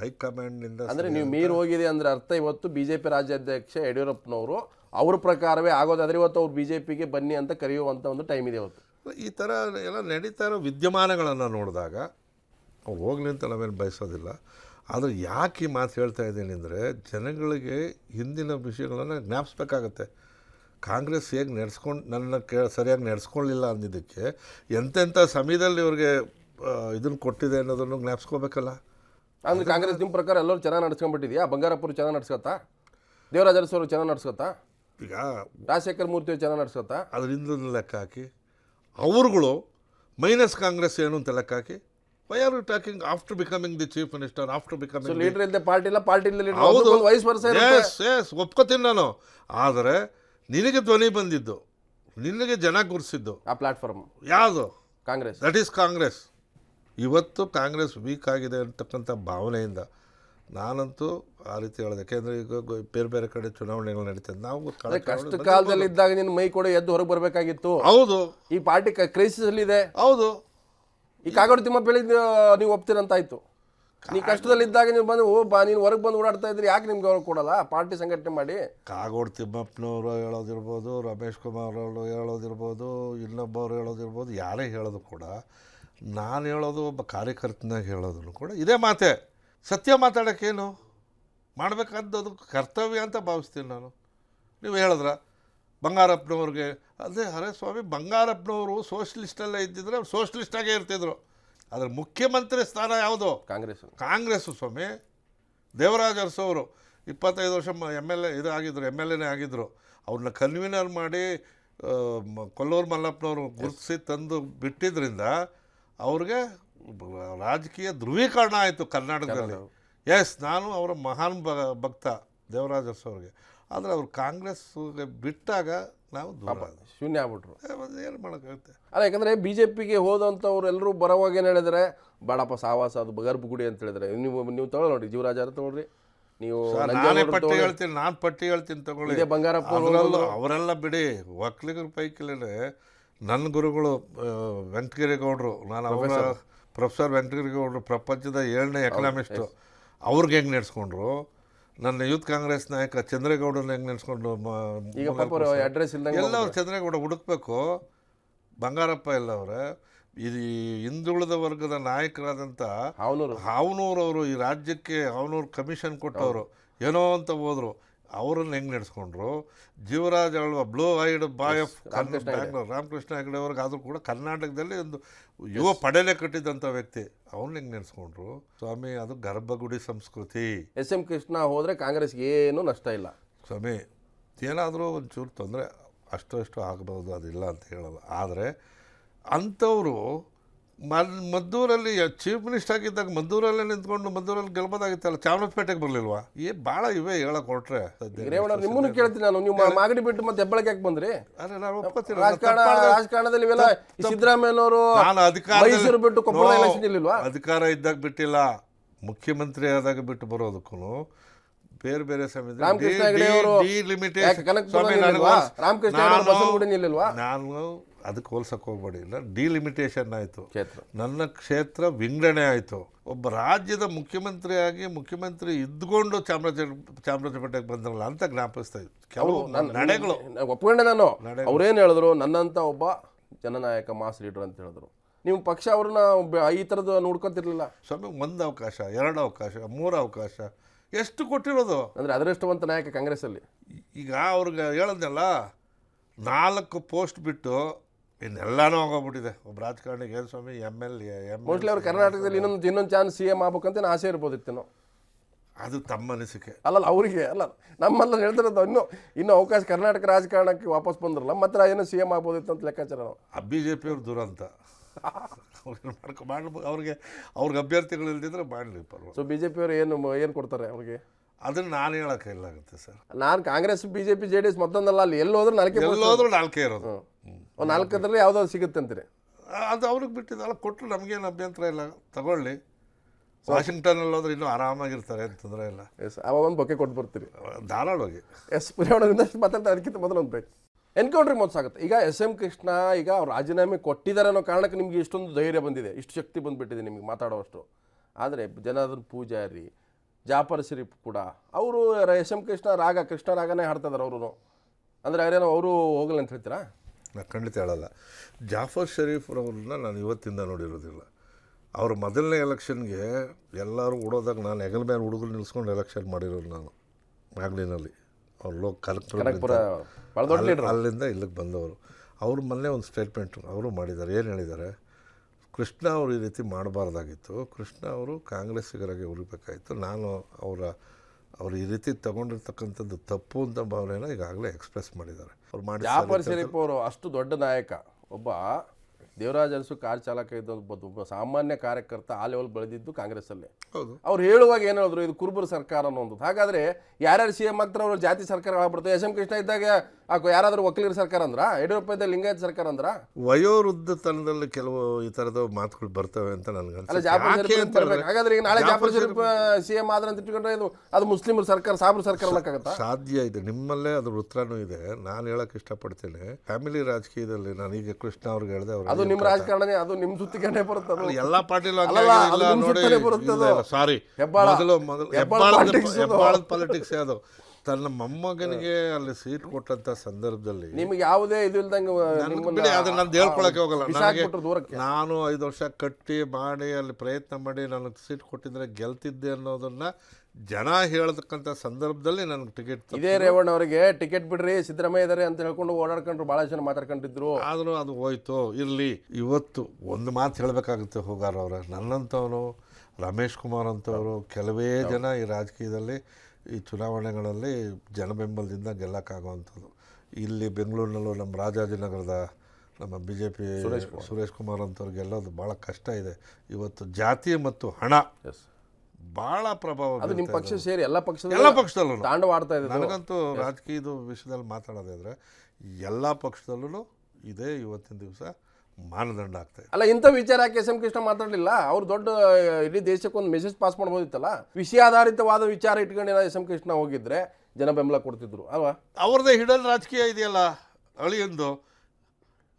ಹೈಕಮಾಂಡ್ನಿಂದ ಅಂದರೆ ನೀವು ಮೀರು ಹೋಗಿದೆ ಅಂದ್ರೆ ಅರ್ಥ ಇವತ್ತು ಬಿ ಜೆ ಪಿ ರಾಜ್ಯಾಧ್ಯಕ್ಷ ಯಡಿಯೂರಪ್ಪನವರು ಅವ್ರ ಪ್ರಕಾರವೇ ಆಗೋದಾದರೆ ಇವತ್ತು ಅವ್ರು ಬಿ ಜೆ ಪಿಗೆ ಬನ್ನಿ ಅಂತ ಕರೆಯುವಂಥ ಒಂದು ಟೈಮ್ ಇದೆ ಇವತ್ತು. ಈ ಥರ ಎಲ್ಲ ನಡೀತಾ ಇರೋ ವಿದ್ಯಮಾನಗಳನ್ನು ನೋಡಿದಾಗ ಅವ್ರು ಹೋಗಲಿ ಅಂತ ನಾವೇನು ಬಯಸೋದಿಲ್ಲ. ಆದರೆ ಯಾಕೆ ಈ ಮಾತು ಹೇಳ್ತಾ ಇದ್ದೀನಿ ಅಂದರೆ ಜನಗಳಿಗೆ ಹಿಂದಿನ ವಿಷಯಗಳನ್ನು ಜ್ಞಾಪಿಸ್ಬೇಕಾಗತ್ತೆ. ಕಾಂಗ್ರೆಸ್ ಹೇಗೆ ನಡೆಸ್ಕೊಂಡು ನನ್ನ ಕೇ ಸರಿಯಾಗಿ ನಡೆಸ್ಕೊಳ್ಳಿಲ್ಲ ಅಂದಿದ್ದಕ್ಕೆ ಎಂತೆಂಥ ಸಮಯದಲ್ಲಿ ಇವ್ರಿಗೆ ಇದನ್ನು ಕೊಟ್ಟಿದೆ ಅನ್ನೋದನ್ನು ಜ್ಞಾಪಿಸ್ಕೋಬೇಕಲ್ಲ? ಅಂದ್ರೆ ಕಾಂಗ್ರೆಸ್ ನಿಮ್ಮ ಪ್ರಕಾರ ಎಲ್ಲರೂ ಚೆನ್ನಾಗಿ ನಡ್ಸ್ಕೊಂಡ್ಬಿಟ್ಟಿದ್ಯಾ? ಬಂಗಾರಪ್ಪರು ಚೆನ್ನಾಗಿ ನಡ್ಸ್ಕೊತಾ ದೇವರಾಜ ಅರಸವರು ಚೆನ್ನಾಗಿ ನಡ್ಸ್ಕೊತಾ ಈಗ ರಾಜಶೇಖರ್ ಮೂರ್ತಿ ಅವರು ಚೆನ್ನಾಗಿ ನಡ್ಸ್ಕೊತಾ ಅದರಿಂದ ಲೆಕ್ಕ ಹಾಕಿ ಅವ್ರುಗಳು ಮೈನಸ್ ಕಾಂಗ್ರೆಸ್ ಏನು ಅಂತ ಲೆಕ್ಕ ಹಾಕಿ why are you talking after becoming the chief minister after becoming leader ಇಲ್ಲದೆ ಪಾರ್ಟಿ ಇಲ್ಲ ಪಾರ್ಟಿ ಇಲ್ಲದೆ ಹೌದು. ಲೀಡರ್ ವರ್ಸ ಎಸ್ ಎಸ್ ಒಪ್ಕೋತೀನಿ ನಾನು. ಆದರೆ ನಿನಗೆ ಧ್ವನಿ ಬಂದಿದ್ದು ನಿನಗೆ ಜನ ಗುರ್ಸಿದ್ದು ಆ ಪ್ಲಾಟ್ಫಾರ್ಮ್ ಯಾವುದು? ಕಾಂಗ್ರೆಸ್. That is Congress. ಇವತ್ತು ಕಾಂಗ್ರೆಸ್ ವೀಕ್ ಆಗಿದೆ ಅಂತಕ್ಕಂಥ ಭಾವನೆಯಿಂದ ನಾನಂತೂ ಆ ರೀತಿ ಹೇಳಿದೆ. ಯಾಕೆಂದ್ರೆ ಈಗ ಬೇರೆ ಬೇರೆ ಕಡೆ ಚುನಾವಣೆಗಳು ನಡೀತದೆ. ನಾವು ಕಷ್ಟ ಕಾಲದಲ್ಲಿ ಇದ್ದಾಗ ನಿನ್ನ ಮೈ ಕೂಡ ಎದ್ದು ಹೊರಗೆ ಬರಬೇಕಾಗಿತ್ತು. ಹೌದು. ಈ ಪಾರ್ಟಿ ಕ್ರೈಸಿಸ್ ಅಲ್ಲಿ ಇದೆ. ಹೌದು. ಈ ಕಾಗೋಡು ತಿಮ್ಮ ಹೇಳಿದ್ದು ನೀವು ಒಪ್ತೀರಂತಾಯ್ತು ನೀ ಕಷ್ಟದಲ್ಲಿದ್ದಾಗ ನೀವು ಬಂದು ಓ ಬಾ ನೀನು ಹೊರಗೆ ಬಂದು ಓಡಾಡ್ತಾ ಇದ್ರಿ ಯಾಕೆ ನಿಮ್ಗೆ ಅವ್ರು ಕೊಡಲ್ಲ? ಪಾರ್ಟಿ ಸಂಘಟನೆ ಮಾಡಿ. ಕಾಗೋಡು ತಿಮ್ಮಪ್ಪನವರು ಹೇಳೋದಿರ್ಬೋದು ರಮೇಶ್ ಕುಮಾರ್ ಅವರು ಹೇಳೋದಿರ್ಬೋದು ಇನ್ನೊಬ್ಬರು ಹೇಳೋದಿರ್ಬೋದು ಯಾರೇ ಹೇಳೋದು ಕೂಡ ನಾನು ಹೇಳೋದು ಒಬ್ಬ ಕಾರ್ಯಕರ್ತನಾಗ ಹೇಳೋದನ್ನು ಕೂಡ ಇದೇ ಮಾತೆ. ಸತ್ಯ ಮಾತಾಡೋಕ್ಕೇನು? ಮಾಡಬೇಕಾದದ್ದು ಕರ್ತವ್ಯ ಅಂತ ಭಾವಿಸ್ತೀನಿ ನಾನು. ನೀವು ಹೇಳಿದ್ರ? ಬಂಗಾರಪ್ಪನವ್ರಿಗೆ. ಅದೇ ಅರೆ ಸ್ವಾಮಿ ಬಂಗಾರಪ್ಪನವರು ಸೋಷಲಿಸ್ಟಲ್ಲೇ ಇದ್ದಿದ್ರೆ ಅವ್ರು ಸೋಷಲಿಸ್ಟಾಗೇ ಇರ್ತಿದ್ರು. ಆದರೆ ಮುಖ್ಯಮಂತ್ರಿ ಸ್ಥಾನ ಯಾವುದು? ಕಾಂಗ್ರೆಸ್ ಕಾಂಗ್ರೆಸ್ ಸ್ವಾಮಿ. ದೇವರಾಜ್ ಅರಸು ಅವರು ಇಪ್ಪತ್ತೈದು ವರ್ಷ ಎಂ ಎಲ್ ಎ ಇದು ಆಗಿದ್ರು ಎಂ ಎಲ್ ಎನೇ ಆಗಿದ್ದರು ಅವ್ರನ್ನ ಕನ್ವೀನರ್ ಮಾಡಿ ಕೊಲ್ಲೂರು ಮಲ್ಲಪ್ಪನವರು ಗುರುತಿಸಿ ತಂದು ಬಿಟ್ಟಿದ್ದರಿಂದ ಅವ್ರಿಗೆ ರಾಜಕೀಯ ಧ್ರುವೀಕರಣ ಆಯಿತು ಕರ್ನಾಟಕದಲ್ಲಿ. ಎಸ್ ನಾನು ಅವರ ಮಹಾನ್ ಭಕ್ತ ದೇವರಾಜ ಅರಸು ಅವ್ರಿಗೆ. ಆದರೆ ಅವ್ರು ಕಾಂಗ್ರೆಸ್ ಬಿಟ್ಟಾಗ ನಾವು ಶೂನ್ಯ ಆಗ್ಬಿಟ್ರು. ಏನು ಮಾಡೋಕ್ಕಾಗುತ್ತೆ? ಅಲ್ಲ ಯಾಕಂದರೆ ಬಿ ಜೆ ಪಿಗೆ ಹೋದಂಥವ್ರು ಎಲ್ಲರೂ ಬರೋವಾಗ ಏನು ಹೇಳಿದರೆ ಬಾಡಪ್ಪ ಸಾವಾಸ ಅದು ಗರ್ಭಗುಡಿ ಅಂತ ಹೇಳಿದ್ರೆ. ನೀವು ನೀವು ತಗೊಳ್ಳಿ ನೋಡಿ ಜೀವರಾಜ ಅಂತ ತಗೊಳ್ರಿ. ನೀವು ನಾನೇ ಪಟ್ಟಿ ಹೇಳ್ತೀನಿ ನಾನು ಪಟ್ಟಿ ಹೇಳ್ತೀನಿ ತಗೊಳ್ಳಿ. ಇದೇ ಬಂಗಾರಪ್ಪ ಅವ್ರು ಅವರೆಲ್ಲ ಬಿಡಿ ಒಕ್ಕಲಿಗರ ಪೈಕಿಲೇ ನನ್ನ ಗುರುಗಳು ವೆಂಕಟಗಿರಿಗೌಡರು ನಾನು ಅವರ ಪ್ರೊಫೆಸರ್. ವೆಂಕಟಗಿರಿಗೌಡರು ಪ್ರಪಂಚದ ಏಳನೇ ಎಕನಾಮಿಸ್ಟು. ಅವ್ರಿಗೆ ಹೆಂಗೆ ನಡೆಸ್ಕೊಂಡ್ರು? ನನ್ನ ಯೂತ್ ಕಾಂಗ್ರೆಸ್ ನಾಯಕ ಚಂದ್ರೇಗೌಡನ ಹೆಂಗೆ ನೆನೆಸ್ಕೊಂಡು ಈಗ ಎಲ್ಲ ಅವ್ರು ಅಡ್ರೆಸ್ ಇಲ್ದಂಗೆ ಎಲ್ಲವ್ರು ಚಂದ್ರೇಗೌಡ ಹುಡುಕ್ಬೇಕು. ಬಂಗಾರಪ್ಪ ಎಲ್ಲವ್ರೆ ಇದು ಈ ಹಿಂದುಳಿದ ವರ್ಗದ ನಾಯಕರಾದಂಥ ಹಾವನೂರು. ಅವರು ಈ ರಾಜ್ಯಕ್ಕೆ ಹಾವನೂರು ಕಮಿಷನ್ ಕೊಟ್ಟವರು. ಏನೋ ಅಂತ ಹೋದ್ರು. ಅವರನ್ನು ಹೆಂಗೆ ನಡೆಸ್ಕೊಂಡ್ರು? Jeevaraj Alva blue eyed boy of Bangalore Ramakrishna Hegde ಅವ್ರಿಗೆ ಆದರೂ ಕೂಡ ಕರ್ನಾಟಕದಲ್ಲಿ ಒಂದು ಯುವ ಪಡೆಲೆ ಕಟ್ಟಿದ್ದಂಥ ವ್ಯಕ್ತಿ. ಅವ್ರನ್ನ ಹೆಂಗೆ ನೆನೆಸ್ಕೊಂಡ್ರು? ಸ್ವಾಮಿ ಅದು ಗರ್ಭಗುಡಿ ಸಂಸ್ಕೃತಿ. ಎಸ್ ಎಂ ಕೃಷ್ಣ ಹೋದರೆ ಕಾಂಗ್ರೆಸ್ಗೆ ಏನೂ ನಷ್ಟ ಇಲ್ಲ. ಸ್ವಾಮಿ ಏನಾದರೂ ಒಂಚೂರು ತೊಂದರೆ ಅಷ್ಟು ಅಷ್ಟು ಆಗಬಹುದು ಅದಿಲ್ಲ ಅಂತ ಹೇಳಲ್ಲ. ಆದರೆ ಅಂಥವರು ಮದ್ ಮದ್ದೂರಲ್ಲಿ ಚೀಫ್ ಮಿನಿಸ್ಟರ್ ಆಗಿದ್ದಾಗ ಮದ್ದೂರಲ್ಲೇ ನಿಂತ್ಕೊಂಡು ಮದ್ದೂರಲ್ಲಿ ಗೆಲ್ಬೋದಾಗಿತ್ತಲ್ಲ ಚಾಮರಾಜಪೇಟೆಗೆ ಬರಲಿಲ್ವಾ? ಏ ಭಾಳ ಇವೆ ಹೇಳಕ್ ಹೊರಟ್ರೆ ನಿಮ್ಮನ್ನು ಕೇಳ್ತೀನಿ ನಾನು. ನೀವು ಮಾಗಡಿ ಬಿಟ್ಟು ಮತ್ತೆ ಹೆಬ್ಬಳಕ್ಕೆ ಯಾಕೆ ಬಂದ್ರಿ? ಅರೆ ನಾನು ಒಪ್ಕೋತೀನಿ. ರಾಜಕಾರಣ ರಾಜಕಾರಣದಲ್ಲಿ ಇವೆಲ್ಲ ಸಿದ್ದರಾಮಯ್ಯನವರು ನಾನು ಅಧಿಕಾರ ಮೈಸೂರು ಬಿಟ್ಟು ಕೊಪ್ಪಳ ಎಲೆಕ್ಷನ್ ಇಲ್ಲಿಲ್ವಾ ಅಧಿಕಾರ ಇದ್ದಾಗ ಬಿಟ್ಟಿಲ್ಲ. ಮುಖ್ಯಮಂತ್ರಿ ಆದಾಗ ಬಿಟ್ಟು ಬರೋದಕ್ಕೂ ಬೇರೆ ಬೇರೆ ಸಮಯದಲ್ಲಿ? ನಾನು ಅದಕ್ಕೆ ಹೋಲ್ಸಕ್ಕೆ ಹೋಗ್ಬೇಡಿ. ಇಲ್ಲ ಡಿಲಿಮಿಟೇಷನ್ ಆಯಿತು. ಕ್ಷೇತ್ರ. ನನ್ನ ಕ್ಷೇತ್ರ ವಿಂಗಡಣೆ ಆಯಿತು. ಒಬ್ಬ ರಾಜ್ಯದ ಮುಖ್ಯಮಂತ್ರಿಯಾಗಿ ಮುಖ್ಯಮಂತ್ರಿ ಇದ್ಕೊಂಡು ಚಾಮರಾಜ ಚಾಮರಾಜಪೇಟೆಗೆ ಬಂದ್ರಲ್ಲ ಅಂತ ಜ್ಞಾಪಿಸ್ತಾ ಇತ್ತು ಕೆಲವು ನಡೆಗಳು. ಒಪ್ಕೊಂಡೆ ನಾನು. ಅವ್ರೇನು ಹೇಳಿದ್ರು? ನನ್ನಂಥ ಒಬ್ಬ ಜನನಾಯಕ ಮಾಸ್ ಲೀಡರ್ ಅಂತ ಹೇಳಿದ್ರು. ನಿಮ್ಮ ಪಕ್ಷ ಅವ್ರನ್ನ ಈ ಥರದ್ದು ನೋಡ್ಕೊತಿರ್ಲಿಲ್ಲ? ಸ್ವಾಮಿ ಒಂದು ಅವಕಾಶ ಎರಡು ಅವಕಾಶ ಮೂರು ಅವಕಾಶ ಎಷ್ಟು ಕೊಟ್ಟಿರೋದು? ಅಂದ್ರೆ ಅದೃಷ್ಟವಂತ ನಾಯಕ ಕಾಂಗ್ರೆಸ್ಸಲ್ಲಿ. ಈಗ ಅವ್ರಿಗೆ ಹೇಳಿದ್ನಲ್ಲ ನಾಲ್ಕು ಪೋಸ್ಟ್ ಬಿಟ್ಟು ಇನ್ನೆಲ್ಲಾನು ಹೋಗೋಗ್ಬಿಟ್ಟಿದೆ ಒಬ್ಬ ರಾಜಕಾರಣಿಗೆ ಏನು ಸ್ವಾಮಿ M L A M mostly ಅವ್ರು ಕರ್ನಾಟಕದಲ್ಲಿ ಇನ್ನೊಂದು ಇನ್ನೊಂದು ಚಾನ್ಸ್ ಸಿ ಎಂ ಆಗ್ಬೇಕಂತ ಆಸೆ ಆಸೆ ನಾವು ಅದು ತಮ್ಮ ಅನಿಸಿಕೆ ಅಲ್ಲಲ್ಲ ಅವರಿಗೆ ಅಲ್ಲ ನಮ್ಮಲ್ಲ ಹೇಳ್ತಿರೋದು ಇನ್ನೂ ಇನ್ನೂ ಅವಕಾಶ ಕರ್ನಾಟಕ ರಾಜಕಾರಣಕ್ಕೆ ವಾಪಸ್ ಬಂದ್ರಲ್ಲ ಮಾತ್ರ ಏನೋ ಸಿ ಎಂ ಆಗ್ಬೋದಿತ್ತು ಅಂತ ಲೆಕ್ಕಾಚಾರ ನಾವು. ಆ ಬಿ ಜೆ ಪಿಯವ್ರು ದುರಂತ. ಅವ್ರಿಗೆ ಮಾಡ್ಕೊ ಮಾಡ್ಬೋದು ಅವ್ರಿಗೆ ಅವ್ರಿಗೆ ಅಭ್ಯರ್ಥಿಗಳು ಇಲ್ದಿದ್ರೆ ಮಾಡಲಿ ಪರವಾಗಿಲ್ಲ. ಸೊ ಬಿ ಜೆ ಪಿಯವರು ಏನು ಏನು ಕೊಡ್ತಾರೆ ಅವ್ರಿಗೆ? ಅದನ್ನು ನಾನು ಹೇಳೋಕೆ ಇಲ್ಲಾಗುತ್ತೆ ಸರ್. ನಾನು Congress B J P J D S ಮತ್ತೊಂದಲ್ಲ ಅಲ್ಲಿ ಎಲ್ಲೋದ್ರೂ ಹೋದ್ರೆ ನಾಲ್ಕೆ ಎಲ್ಲೋದ್ರೂ ನಾಲ್ಕೇ ಇರೋದು. ಒಂದು ನಾಲ್ಕರಲ್ಲಿ ಯಾವುದಾದ್ರು ಸಿಗುತ್ತೆ ಅಂತೀರಿ? ಅದು ಅವ್ರಿಗೆ ಬಿಟ್ಟಿದ್ದಲ್ಲ ಕೊಟ್ಟರು ನಮಗೇನು ಅಭ್ಯಂತರ ಇಲ್ಲ. ತಗೊಳ್ಳಿ. ವಾಷಿಂಗ್ಟನಲ್ಲಿ ಹೋದ್ರೆ ಇನ್ನೂ ಆರಾಮಾಗಿರ್ತಾರೆ ಅಂತ ತೊಂದರೆ ಇಲ್ಲ. ಎಸ್ ಅವಾಗ ಒಂದು ಬೊಕ್ಕೆ ಕೊಟ್ಟು ಬರ್ತೀರಿ. ಧಾರಾಳವಾಗಿ. ಎಸ್ ಪುರಾವಣದಿಂದ ಮಾತಾಡ್ತಾರೆ ಅದಕ್ಕಿಂತ ಮೊದಲು ಒಂದು ಬೇಕು ಎನ್ಕೌಂಟ್ರಿ ಮೊದಲು ಆಗುತ್ತೆ. ಈಗ ಎಸ್ ಎಂ ಕೃಷ್ಣ ಈಗ ಅವ್ರು ರಾಜೀನಾಮೆ ಕೊಟ್ಟಿದ್ದಾರೆ ಅನ್ನೋ ಕಾರಣಕ್ಕೆ ನಿಮಗೆ ಇಷ್ಟೊಂದು ಧೈರ್ಯ ಬಂದಿದೆ. ಇಷ್ಟು ಶಕ್ತಿ ಬಂದುಬಿಟ್ಟಿದೆ ನಿಮಗೆ ಮಾತಾಡೋಷ್ಟು ಆದರೆ ಜನಾರ್ದನ್ ಪೂಜಾರಿ ಜಾಫರ್ ಶರೀಫ್ ಕೂಡ. ಅವರು ಎಸ್ ಎಂ ಕೃಷ್ಣ ರಾಗ ಕೃಷ್ಣ ರಾಗನೇ ಹಾಡ್ತಿದ್ದಾರೆ ಅವರು ಅಂದರೆ ಅವರೇನೋ ಅವರು ಹೋಗಲ್ಲ ಅಂತ ಹೇಳ್ತೀರಾ? ನಾನು ಖಂಡಿತ ಹೇಳಲ್ಲ. ಜಾಫರ್ ಶರೀಫ್ರವ್ರನ್ನ ನಾನು ಇವತ್ತಿಂದ ನೋಡಿರೋದಿಲ್ಲ. ಅವ್ರ ಮೊದಲನೇ ಎಲೆಕ್ಷನ್ಗೆ ಎಲ್ಲರೂ ಓಡೋದಾಗ ನಾನು ಹೆಗಲ್ ಮೇಲೆ ಹುಡುಗರು ನಿಲ್ಸ್ಕೊಂಡು ಎಲೆಕ್ಷನ್ ಮಾಡಿರೋರು ನಾನು ಮ್ಯಾಗ್ಲಿನಲ್ಲಿ. ಅವ್ರು ಲೋಕ್ ಕಲೆಕ್ಟರ್ ಅಲ್ಲಿಂದ ಇಲ್ಲಿಗೆ ಬಂದವರು. ಅವರು ಮೊನ್ನೆ ಒಂದು ಸ್ಟೇಟ್ಮೆಂಟ್ ಅವರು ಮಾಡಿದ್ದಾರೆ. ಏನು ಹೇಳಿದ್ದಾರೆ? ಕೃಷ್ಣ ಅವರು ಈ ರೀತಿ ಮಾಡಬಾರ್ದಾಗಿತ್ತು. ಕೃಷ್ಣ ಅವರು ಕಾಂಗ್ರೆಸ್ಸಿಗರಾಗಿ ಉಳಿಬೇಕಾಯಿತು ನಾನು ಅವರ ಅವರು ಈ ರೀತಿ ತಗೊಂಡಿರ್ತಕ್ಕಂಥದ್ದು ತಪ್ಪು ಅಂತ ಭಾವನೆನ ಈಗಾಗಲೇ ಎಕ್ಸ್ಪ್ರೆಸ್ ಮಾಡಿದ್ದಾರೆ. ಅವ್ರು ಮಾಡಿ ಜಾಫರ್ ಶರೀಫ್ ಅವರು ಅಷ್ಟು ದೊಡ್ಡ ನಾಯಕ. ಒಬ್ಬ ದೇವರಾಜ್ ಅರಸು ಕಾರ್ ಚಾಲಕ ಇದ್ದ ಒಬ್ಬ ಸಾಮಾನ್ಯ ಕಾರ್ಯಕರ್ತ ಆ ಲೆವೆಲ್ ಬೆಳೆದಿದ್ದು ಕಾಂಗ್ರೆಸ್ಸಲ್ಲಿ. ಹೌದು. ಅವ್ರು ಹೇಳುವಾಗ ಏನು ಹೇಳಿದ್ರು ಇದು ಕುರುಬರ ಸರ್ಕಾರ ಅನ್ನೋದು. ಹಾಗಾದ್ರೆ ಯಾರ್ಯಾರು ಸಿ ಎಂ ಆಗ್ತಾರೆ ಅವರು ಜಾತಿ ಸರ್ಕಾರ ಆಗ್ಬಿಡ್ತಾರೆ ಎಸ್ ಎಂ ಕೃಷ್ಣ ಇದ್ದಾಗ ಯಾರಾದ್ರೂ ವಕೀಲರ ಸರ್ಕಾರ ಅಂದ್ರ? ಯಡಿಯೂರಪ್ಪ ಲಿಂಗಾಯತ್ ಸರ್ಕಾರ ಅಂದ್ರ? ವಯೋವೃದ್ಧತನದಲ್ಲಿ ಕೆಲವು ಈ ತರದ ಮಾತುಗಳು ಬರ್ತವೆ ಅಂತ ನನಗೆ. ಹಾಗಾದ್ರೆ ಈಗ ನಾಳೆ ಜಾಫರ್ ಶರೀಫ್ ಸಿ ಎಂ ಆದ್ರ ಅಂತ ಇಟ್ಕೊಂಡ್ರೆ ಇದು ಅದು ಮುಸ್ಲಿಮರ ಸರ್ಕಾರ ಸಾಬ್ರ ಸರ್ಕಾರ ಅನ್ನಕ್ಕಾಗತ್ತಾ? ಸಾಧ್ಯ ಇದೆ. ನಿಮ್ಮಲ್ಲೇ ಅದ್ರ ಉತ್ತರನೂ ಇದೆ. ನಾನು ಹೇಳಕ್ ಇಷ್ಟಪಡ್ತೇನೆ. ಫ್ಯಾಮಿಲಿ ರಾಜಕೀಯದಲ್ಲಿ ನಾನು ಈಗ ಕೃಷ್ಣ ಅವ್ರಿಗೆ ಹೇಳಿದೆ ಅದು ಅವರು ನಿಮ್ಮ ರಾಜಕಾರಣನೇ ಅದು ನಿಮ್ಮ ಸುತ್ತಿಗೆನೆ ಬರುತ್ತೆ ಅದು ಎಲ್ಲಾ ಅದು ಬರುತ್ತೆ ಸಾರಿ ಅದು. ಹೆಬ್ಬಾಳದ ಪಾಲಿಟಿಕ್ಸ್ ಅದು ತನ್ನ ಮೊಮ್ಮಗನಿಗೆ ಅಲ್ಲಿ ಸೀಟ್ ಕೊಟ್ಟಂತ ಸಂದರ್ಭದಲ್ಲಿ ನಿಮ್ಗೆ ಯಾವುದೇ ಇದು ಇಲ್ದಂಗೆ ನನ್ಗೆ ಬಿಡಿ ಅದನ್ನ ನಾನು ಹೇಳ್ಕೊಳಕ್ಕೆ ಹೋಗಲ್ಲ. ನನಗೆ ಬಿಸಾಕ್ಬಿಟ್ರು ದೂರಕ್ಕೆ. ನಾನು ಐದು ವರ್ಷ ಕಟ್ಟಿ ಮಾಡಿ ಅಲ್ಲಿ ಪ್ರಯತ್ನ ಮಾಡಿ ನನಗೆ ಸೀಟ್ ಕೊಟ್ಟಿದ್ರೆ ಗೆಲ್ತಿದ್ದೆ ಅನ್ನೋದನ್ನ ಜನ ಹೇಳ್ತಕ್ಕಂಥ ಸಂದರ್ಭದಲ್ಲಿ ನನಗೆ ಟಿಕೆಟ್ ಇದೇ ರೇವಣ್ಣ ಅವರಿಗೆ ಟಿಕೆಟ್ ಬಿಡ್ರಿ ಸಿದ್ದರಾಮಯ್ಯ ಇದಾರೆ ಅಂತ ಹೇಳ್ಕೊಂಡು ಓಡಾಡ್ಕೊಂಡ್ರು ಬಹಳ ಜನ ಮಾತಾಡ್ಕೊಂಡಿದ್ರು. ಆದರೂ ಅದು ಹೋಯ್ತು. ಇರಲಿ ಇವತ್ತು ಒಂದು ಮಾತು ಹೇಳಬೇಕಾಗುತ್ತೆ ಹೋಗಾರ ಅವ್ರ. ನನ್ನಂಥವನು ರಮೇಶ್ ಕುಮಾರ್ ಅಂತವರು ಕೆಲವೇ ಜನ ಈ ರಾಜಕೀಯದಲ್ಲಿ ಈ ಚುನಾವಣೆಗಳಲ್ಲಿ ಜನಬೆಂಬಲದಿಂದ ಗೆಲ್ಲಕ್ಕಾಗುವಂಥದ್ದು. ಇಲ್ಲಿ ಬೆಂಗಳೂರಿನಲ್ಲೂ ನಮ್ಮ ರಾಜಾಜಿನಗರದ ನಮ್ಮ B J P Suresh Kumar ಅಂತವ್ರು ಗೆಲ್ಲೋದು ಭಾಳ ಕಷ್ಟ ಇದೆ. ಇವತ್ತು ಜಾತಿ ಮತ್ತು ಹಣ ಎಸ್ ಭಾಳ ಪ್ರಭಾವ ಅದು ನಿಮ್ಮ ಪಕ್ಷ ಸೇರಿ ಎಲ್ಲ ಪಕ್ಷದ ಎಲ್ಲ ಪಕ್ಷದಲ್ಲೂ ತಾಂಡವಾಡ್ತಾ ಇದೆ ನನಗಂತೂ ರಾಜಕೀಯದ ವಿಷಯದಲ್ಲಿ ಮಾತಾಡೋದಾದ್ರೆ ಎಲ್ಲ ಪಕ್ಷದಲ್ಲೂ ಇದೇ ಇವತ್ತಿನ ದಿವಸ. ಮಾನದಂಡ ಆಗ್ತದೆ ಅಲ್ಲ ಇಂಥ ವಿಚಾರ ಯಾಕೆ ಎಸ್ ಎಂ ಕೃಷ್ಣ ಮಾತಾಡಲಿಲ್ಲ. ಅವ್ರು ದೊಡ್ಡ ಇಡೀ ದೇಶಕ್ಕೆ ಒಂದು ಮೆಸೇಜ್ ಪಾಸ್ ಮಾಡ್ಬೋದಿತ್ತಲ್ಲ? ವಿಷಯ ಆಧಾರಿತವಾದ ವಿಚಾರ ಇಟ್ಕೊಂಡು ಎಸ್ ಎಂ ಕೃಷ್ಣ ಹೋಗಿದ್ರೆ ಜನ ಬೆಂಬಲ ಕೊಡ್ತಿದ್ರು ಅಲ್ವಾ? ಅವ್ರದ್ದೇ ಹಿಡಲ್ ರಾಜಕೀಯ ಇದೆಯಲ್ಲ ಅಳಿಯಂದು.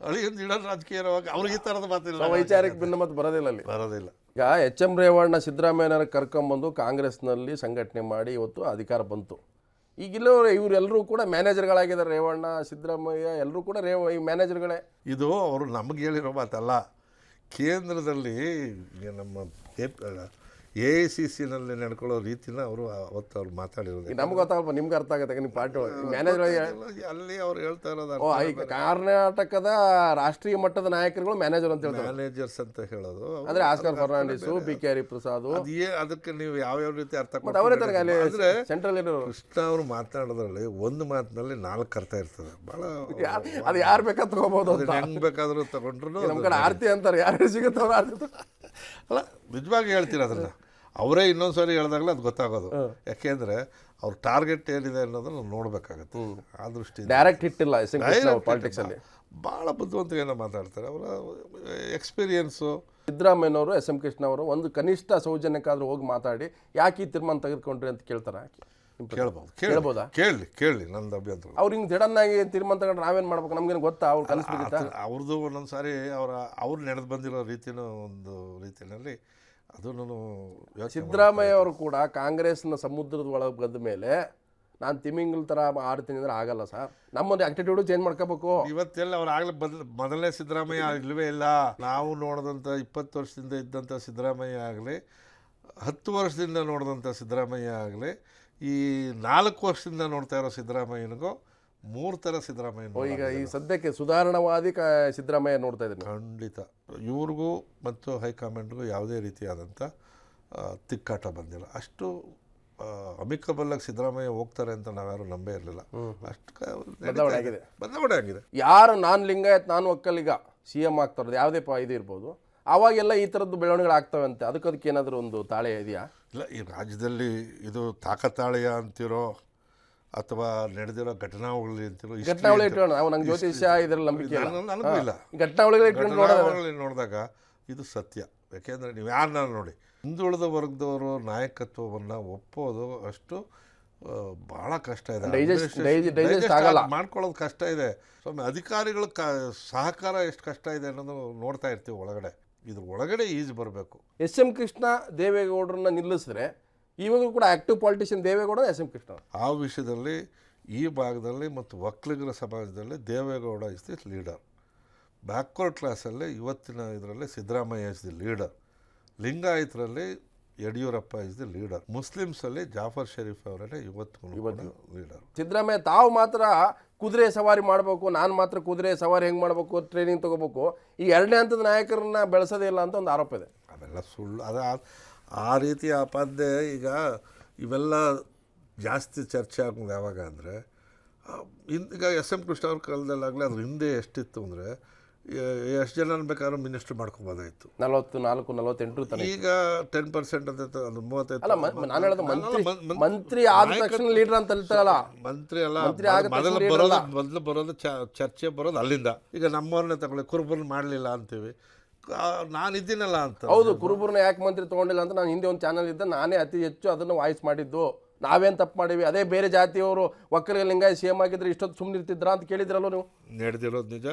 ಅಳಿಯಂದು ಹಿಡಲ್ ರಾಜಕೀಯ ಇರುವಾಗ ಅವ್ರಿಗೆ ಈ ಥರದ ಮಾತಿಲ್ಲ. ವೈಚಾರಿಕ ಮತ್ತು ಬರೋದಿಲ್ಲ ಅಲ್ಲಿ. ಬರೋದಿಲ್ಲ. ಈಗ ಎಚ್ ಎಂ ರೇವಣ್ಣ ಸಿದ್ದರಾಮಯ್ಯನವ್ರ ಕರ್ಕೊಂಬಂದು ಕಾಂಗ್ರೆಸ್ನಲ್ಲಿ ಸಂಘಟನೆ ಮಾಡಿ ಇವತ್ತು ಅಧಿಕಾರ ಬಂತು. ಈಗಿಲ್ಲ ಇವರೆಲ್ಲರೂ ಕೂಡ ಮ್ಯಾನೇಜರ್ಗಳಾಗಿದ್ದಾರೆ. ರೇವಣ್ಣ, ಸಿದ್ದರಾಮಯ್ಯ ಎಲ್ಲರೂ ಕೂಡ ರೇವ, ಈ ಮ್ಯಾನೇಜರ್ಗಳೇ. ಇದು ಅವರು ನಮಗೆ ಹೇಳಿರೋ ಮಾತಲ್ಲ, ಕೇಂದ್ರದಲ್ಲಿ ನಮ್ಮ ಎ ಐ ಸಿ ಸಿನಲ್ಲಿ ನಡ್ಕೊಳ್ಳೋ ರೀತಿನ ಅವರು ಅವತ್ತು ಅವ್ರು ಮಾತಾಡಿರೋದು. ನಮ್ಗೆ ಗೊತ್ತಾಗಲ್ಪ ನಿಮ್ಗೆ ಅರ್ಥ ಆಗುತ್ತೆ ನಿಮ್ಮ ಪಾರ್ಟಿ ಒಳಗೆ. ಮ್ಯಾನೇಜರ್ ಅಲ್ಲಿ ಅವ್ರು ಹೇಳ್ತಾ ಇರೋದು ಕರ್ನಾಟಕದ ರಾಷ್ಟ್ರೀಯ ಮಟ್ಟದ ನಾಯಕರುಗಳು ಮ್ಯಾನೇಜರ್ ಅಂತ ಹೇಳ್ತಾರೆ. ಮ್ಯಾನೇಜರ್ಸ್ ಅಂತ ಹೇಳೋದು. ಅಂದ್ರೆ Oscar Fernandes B K Hariprasad ಅದು ಏ ಅದಕ್ಕೆ ನೀವು ಯಾವ್ಯಾವ ರೀತಿ ಅರ್ಥ ಅಂದ್ರೆ ಸೆಂಟ್ರಲ್ ಕೃಷ್ಣ ಅವರು ಮಾತಾಡೋದ್ರಲ್ಲಿ ಒಂದು ಮಾತಿನಲ್ಲಿ ನಾಲ್ಕು ಅರ್ಥ ಇರ್ತದೆ. ಭಾಳ ಅದು ಯಾರು ಬೇಕಾದ್ ತಗೋಬಹುದು ಹೆಂಗ್ ಬೇಕಾದ್ರೂ ತಗೊಂಡ್ರು ನಮ್ಮ ಕಡೆ ಆರ್ತಿ ಅಂತಾರೆ ಯಾರು ಸಿಗುತ್ತೆ ಅವ್ರು ಆರ್ತಿ ಅಲ್ಲ ನಿಜವಾಗಿ ಹೇಳ್ತೀನಿ ಅದನ್ನ? ಅವರೇ ಇನ್ನೊಂದು ಸಾರಿ ಹೇಳಿದಾಗಲೇ ಅದು ಗೊತ್ತಾಗೋದು. ಯಾಕೆಂದ್ರೆ ಅವ್ರ ಟಾರ್ಗೆಟ್ ಏನಿದೆ ಅನ್ನೋದನ್ನ ನೋಡಬೇಕಾಗತ್ತೆ. ಆ ದೃಷ್ಟಿ ಡೈರೆಕ್ಟ್ ಹಿಟ್ಟಿಲ್ಲ ಇಲ್ಲ ಎಸ್ ಎಂ ಕೃಷ್ಣ ಪಾಲಿಟಿಕ್ಸ್ ಅಲ್ಲಿ. ಭಾಳ ಬುದ್ಧಿವಂತಿಕೆಯಿಂದ ಮಾತಾಡ್ತಾರೆ. ಅವರ ಎಕ್ಸ್ಪೀರಿಯನ್ಸು ಸಿದ್ದರಾಮಯ್ಯನವರು ಎಸ್ ಎಂ ಕೃಷ್ಣ ಅವರು ಒಂದು ಕನಿಷ್ಠ ಸೌಜನ್ಯಕ್ಕಾದ್ರೂ ಹೋಗಿ ಮಾತಾಡಿ ಯಾಕೆ ಈ ತೀರ್ಮಾನ ತೆಗೆದುಕೊಂಡ್ರಿ ಅಂತ ಕೇಳ್ತಾರೆ ಕೇಳ್ಬೋದು ಕೇಳ್ಬೋದಾ? ಕೇಳಲಿ ಕೇಳಲಿ ನಂದು ಅಭ್ಯಂತರ ಅವ್ರು ಹಿಂಗೆ ಸಡನ್ ಆಗಿ ತೀರ್ಮಾನ ತಗೊಂಡ್ರೆ ನಾವೇನು ಮಾಡ್ಬೇಕು? ನಮ್ಗೇನು ಗೊತ್ತಾ? ಅವ್ರು ಕಲಿಸ್ಬಿಟ್ಟಿತ್ತ ಅವ್ರದ್ದು ಒಂದೊಂದು ಸಾರಿ ಅವರ ಅವ್ರು ನಡೆದು ಬಂದಿರೋ ರೀತಿನೂ ಒಂದು ರೀತಿಯಲ್ಲಿ ಅದನ್ನು ನಾನು ಸಿದ್ದರಾಮಯ್ಯ ಅವರು ಕೂಡ ಕಾಂಗ್ರೆಸ್ನ ಸಮುದ್ರದ ಒಳಗೆ ಬಂದ ಮೇಲೆ ನಾನು ತಿಮಿಂಗಲ್ ಥರ ಆಡ್ತೀನಿ ಅಂದ್ರೆ ಆಗಲ್ಲ ಸರ್. ನಮ್ಮೊಂದು ಆ್ಯಕ್ಟಿಟ್ಯೂಡು ಚೇಂಜ್ ಮಾಡ್ಕೋಬೇಕು. ಇವತ್ತೆಲ್ಲ ಅವ್ರು ಆಗಲೇ ಬದಲ ಮೊದಲನೇ ಸಿದ್ದರಾಮಯ್ಯ ಇಲ್ಲವೇ ಇಲ್ಲ. ನಾವು ನೋಡಿದಂಥ ಇಪ್ಪತ್ತು ವರ್ಷದಿಂದ ಇದ್ದಂಥ ಸಿದ್ದರಾಮಯ್ಯ ಆಗಲಿ ಹತ್ತು ವರ್ಷದಿಂದ ನೋಡಿದಂಥ ಸಿದ್ದರಾಮಯ್ಯ ಆಗಲಿ ಈ ನಾಲ್ಕು ವರ್ಷದಿಂದ ನೋಡ್ತಾ ಇರೋ ಸಿದ್ದರಾಮಯ್ಯನಿಗೂ ಮೂರು ಥರ ಸಿದ್ದರಾಮಯ್ಯ ಈಗ ಈ ಸದ್ಯಕ್ಕೆ ಸುಧಾರಣವಾದಿ ಕ ಸಿದ್ದರಾಮಯ್ಯ ನೋಡ್ತಾ ಇದ್ದೀನಿ. ಖಂಡಿತ. ಇವ್ರಿಗೂ ಮತ್ತು ಹೈಕಮಾಂಡ್ಗೂ ಯಾವುದೇ ರೀತಿಯಾದಂಥ ತಿಕ್ಕಾಟ ಬಂದಿಲ್ಲ. ಅಷ್ಟು ಅಮಿಕಬಲ್ಲಾಗಿ ಸಿದ್ದರಾಮಯ್ಯ ಹೋಗ್ತಾರೆ ಅಂತ ನಾವ್ಯಾರು ನಂಬೇ ಇರಲಿಲ್ಲ. ಅಷ್ಟು ಬದಲಾವಣೆ ಆಗಿದೆ. ಬದಲಾವಣೆ ಆಗಿದೆ. ಯಾರು ನಾನು ಲಿಂಗಾಯತ್ ನಾನು ಒಕ್ಕಲಿಗ ಸಿ ಎಂ ಆಗ್ತಾರದು ಯಾವುದೇ ಪ ಇದು ಇರ್ಬೋದು ಆವಾಗೆಲ್ಲ ಈ ಥರದ್ದು ಬೆಳವಣಿಗೆಗಳು ಆಗ್ತವೆ ಅಂತ ಅದಕ್ಕೆ ಅದಕ್ಕೆ ಏನಾದರೂ ಒಂದು ತಾಳೆ ಇದೆಯಾ? ಇಲ್ಲ ಈ ರಾಜ್ಯದಲ್ಲಿ ಇದು ತಾಕತಾಳೀಯ ಅಂತಿರೋ ಅಥವಾ ನಡೆದಿರೋ ಘಟನಾವಳಿ ಅಂತಿರೋ ಘಟನಾವಳಿ ನಾವು ನಂಗೆ ಜ್ಯೋತಿಷ್ಯ ಇದರಲ್ಲಿ ನಂಬಿಕೆ ಇಲ್ಲ. ನನಗೂ ಇಲ್ಲ. ಘಟನಾವಳಿಗಳು ಇಟ್ಕೊಂಡು ನೋಡಿದಾಗ ಇದು ಸತ್ಯ. ಯಾಕೆಂದರೆ ನೀವು ಯಾರನ್ನ ನೋಡಿ ಹಿಂದುಳಿದ ವರ್ಗದವರು ನಾಯಕತ್ವವನ್ನು ಒಪ್ಪೋದು ಅಷ್ಟು ಆ, ಬಹಳ ಕಷ್ಟ ಇದೆ. Digest- Administration- digest- digest digest ಆಗಲ್ಲ. ಆಗ್- ಮಾಡ್ಕೊಳ್ಳೋದು ಕಷ್ಟ ಇದೆ. ಸ್ವಾಮಿ ಅಧಿಕಾರಿಗಳ ಕ ಸಹಕಾರ ಎಷ್ಟು ಕಷ್ಟ ಇದೆ ಅನ್ನೋದು ನೋಡ್ತಾ ಇರ್ತೀವಿ ಒಳಗಡೆ. ಇದ್ರ ಒಳಗಡೆ ಈಜು ಬರಬೇಕು. ಎಸ್ ಎಂ ಕೃಷ್ಣ ದೇವೇಗೌಡರನ್ನ ನಿಲ್ಲಿಸಿದ್ರೆ ಇವಾಗಲೂ ಕೂಡ active politician Deve Gowda S M Krishna ಆ ವಿಷಯದಲ್ಲಿ ಈ ಭಾಗದಲ್ಲಿ ಮತ್ತು ಒಕ್ಕಲಿಗರ ಸಮಾಜದಲ್ಲಿ Deve Gowda is the leader backward ಕ್ಲಾಸಲ್ಲಿ ಇವತ್ತಿನ ಇದರಲ್ಲಿ ಸಿದ್ದರಾಮಯ್ಯ ಇಸ್ ದಿ ಲೀಡರ್ ಲಿಂಗಾಯತರಲ್ಲಿ ಯಡಿಯೂರಪ್ಪ ಇಸ್ ದಿ ಲೀಡರ್ ಮುಸ್ಲಿಮ್ಸಲ್ಲಿ ಜಾಫರ್ ಶರೀಫ್ ಅವರೇ ಇವತ್ತು ಲೀಡರ್ ಸಿದ್ದರಾಮಯ್ಯ ತಾವು ಮಾತ್ರ ಕುದುರೆ ಸವಾರಿ ಮಾಡಬೇಕು ನಾನು ಮಾತ್ರ ಕುದುರೆ ಸವಾರಿ ಹೆಂಗೆ ಮಾಡಬೇಕು ಟ್ರೈನಿಂಗ್ ತಗೋಬೇಕು ಈ ಎರಡನೇ ಹಂತದ ನಾಯಕರನ್ನ ಬೆಳೆಸೋದೇ ಇಲ್ಲ ಅಂತ ಒಂದು ಆರೋಪ ಇದೆ. ಅದೆಲ್ಲ ಸುಳ್ಳು. ಅದ ಆ ರೀತಿ ಆಪಾದ್ಯ ಈಗ ಇವೆಲ್ಲ ಜಾಸ್ತಿ ಚರ್ಚೆ ಆಗೋದು ಯಾವಾಗ ಅಂದರೆ ಈಗ ಎಸ್ ಎಂ ಕೃಷ್ಣ ಅವ್ರ ಕಾಲದಲ್ಲಾಗಲಿ ಅದ್ರ ಹಿಂದೆ ಎಷ್ಟಿತ್ತು ಅಂದರೆ ಎಷ್ಟು ಜನ ಬೇಕಾದ್ರೂ ಮಿನಿಸ್ಟರ್ ಮಾಡ್ಕೊಬೋದಾಯಿತು ನಲವತ್ತು ನಾಲ್ಕು ನಲವತ್ತೆಂಟು ಈಗ ಟೆನ್ ಪರ್ಸೆಂಟ್ ಅಂತ ಅದು ಮೂವತ್ತೈದು ಅಲ್ಲ ನಾನು ಹೇಳೋದು ಮಂತ್ರಿ ಮಂತ್ರಿ ಆದ ತಕ್ಷಣ ಲೀಡರ್ ಅಂತ ಹೇಳ್ತಾರಲ್ಲ. ಮಂತ್ರಿ ಅಲ್ಲ ಮಂತ್ರಿ ಮೊದಲು ಬರೋದು ಮೊದಲು ಬರೋದು ಚರ್ಚೆ ಬರೋದು ಅಲ್ಲಿಂದ. ಈಗ ನಮ್ಮವ್ರನ್ನೇ ತಗೊಳ್ಳಿ ಕುರುಬರು ಮಾಡಲಿಲ್ಲ ಅಂತೀವಿ. ನಾನು ಇದ್ದೀನಲ್ಲ ಅಂತ. ಹೌದು ಕುರುಬುರ್ನ ಯಾಕೆ ಮಂತ್ರಿ ತಗೊಂಡಿಲ್ಲ ಅಂತ ನಾನು ಹಿಂದೆ ಒಂದು ಚಾನಲ್ ಇದ್ದ ನಾನೇ ಅತಿ ಹೆಚ್ಚು ಅದನ್ನು ವಾಯ್ಸ್ ಮಾಡಿದ್ದು. ನಾವೇನು ತಪ್ಪು ಮಾಡಿವಿ? ಅದೇ ಬೇರೆ ಜಾತಿಯವರು ಒಕ್ಕಲಿಗ ಲಿಂಗಾಯ ಸಿ ಎಂ ಆಗಿದ್ರೆ ಇಷ್ಟೊತ್ತು ಸುಮ್ಮನೆ ಇರ್ತಿದ್ರ ಅಂತ ಕೇಳಿದ್ರಲ್ಲ ನೀವು? ನಡೆದಿರೋದು ನಿಜ.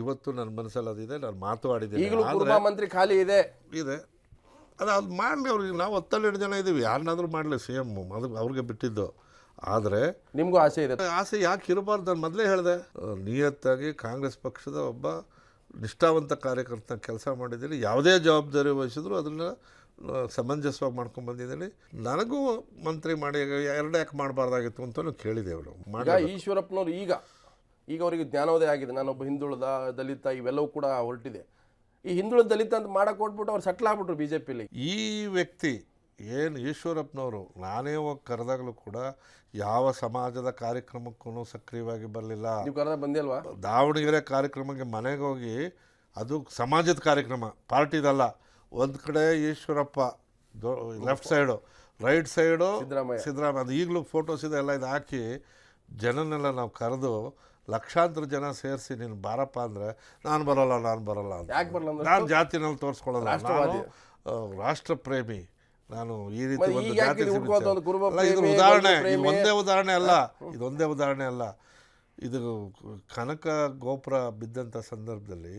ಇವತ್ತು ನನ್ನ ಮನಸ್ಸಲ್ಲಿ ಅದಿದೆ ನಾನು ಮಾತಾಡಿದ್ದೆ ಈಗಲೂ ಕುರುಬ ಮಂತ್ರಿ ಖಾಲಿ ಇದೆ. ಇದೆ. ಅದು ಅದು ಮಾಡಲಿ ಅವ್ರಿಗೆ ನಾವು ಹತ್ತೆರಡು ಜನ ಇದ್ದೀವಿ ಯಾರನ್ನಾದ್ರೂ ಮಾಡಲಿ ಸಿ ಎಂ ಅದು ಅವ್ರಿಗೆ ಬಿಟ್ಟಿದ್ದು. ಆದರೆ ನಿಮಗೂ ಆಸೆ ಇದೆ. ಆಸೆ ಯಾಕೆ ಇರಬಾರ್ದು? ನಾನು ಮೊದಲೇ ಹೇಳಿದೆ ನಿಯತ್ತಾಗಿ ಕಾಂಗ್ರೆಸ್ ಪಕ್ಷದ ಒಬ್ಬ ನಿಷ್ಠಾವಂತ ಕಾರ್ಯಕರ್ತ ಕೆಲಸ ಮಾಡಿದ್ದೀನಿ. ಯಾವುದೇ ಜವಾಬ್ದಾರಿ ವಹಿಸಿದ್ರು ಅದನ್ನು ಸಮಂಜಸವಾಗಿ ಮಾಡ್ಕೊಂಡು ಬಂದಿದ್ದೀನಿ. ನನಗೂ ಮಂತ್ರಿ ಮಾಡಿ ಎರಡು ಯಾಕೆ ಮಾಡಬಾರ್ದಾಗಿತ್ತು ಅಂತಲೂ ಕೇಳಿದ್ದೇವೆ ನಾವು ಮಾಡಿ ಈಶ್ವರಪ್ಪನವ್ರು ಈಗ ಈಗ ಅವರಿಗೆ ಜ್ಞಾನೋದಯ ಆಗಿದೆ. ನಾನೊಬ್ಬ ಹಿಂದುಳಿದ ದಲಿತ ಇವೆಲ್ಲವೂ ಕೂಡ ಹೊರಟಿದೆ. ಈ ಹಿಂದುಳಿದ ದಲಿತ ಅಂತ ಮಾಡೋಕೆ ಕೊಟ್ಬಿಟ್ಟು ಅವ್ರು ಸೆಟ್ಲ್ ಆಗ್ಬಿಟ್ರು ಬಿ ಜೆ ಪಿಲಿ ಈ ವ್ಯಕ್ತಿ ಏನು ಈಶ್ವರಪ್ಪನವರು ನಾನೇ ಹೋಗಿ ಕರೆದಾಗಲೂ ಕೂಡ ಯಾವ ಸಮಾಜದ ಕಾರ್ಯಕ್ರಮಕ್ಕೂ ಸಕ್ರಿಯವಾಗಿ ಬರಲಿಲ್ಲ. ನೀವು ಕರೆದ ಬಂದಿಲ್ವಾ ದಾವಣಗೆರೆ ಕಾರ್ಯಕ್ರಮಕ್ಕೆ ಮನೆಗೆ ಹೋಗಿ ಅದು ಸಮಾಜದ ಕಾರ್ಯಕ್ರಮ ಪಾರ್ಟಿದಲ್ಲ. ಒಂದು ಕಡೆ Eshwarappa left side right side Siddaramaiah. ಅದು ಈಗಲೂ ಫೋಟೋಸ್ ಇದೆ ಎಲ್ಲ ಇದು ಹಾಕಿ ಜನನೆಲ್ಲ ನಾವು ಕರೆದು ಲಕ್ಷಾಂತರ ಜನ ಸೇರಿಸಿ ನೀನು ಬಾರಪ್ಪ ಅಂದರೆ ನಾನು ಬರೋಲ್ಲ ನಾನು ಬರೋಲ್ಲ ನಾನು ಜಾತಿನಲ್ಲಿ ತೋರಿಸ್ಕೊಳ್ಳಲ್ಲ. ನಾನು ನಾನು ಈ ರೀತಿ ಒಂದು ಜಾತಿ ಇದು ಉದಾಹರಣೆ ಇದು ಒಂದೇ ಉದಾಹರಣೆ ಅಲ್ಲ ಇದೊಂದೇ ಉದಾಹರಣೆ ಅಲ್ಲ. ಇದು ಕನಕ ಗೋಪುರ ಬಿದ್ದಂಥ ಸಂದರ್ಭದಲ್ಲಿ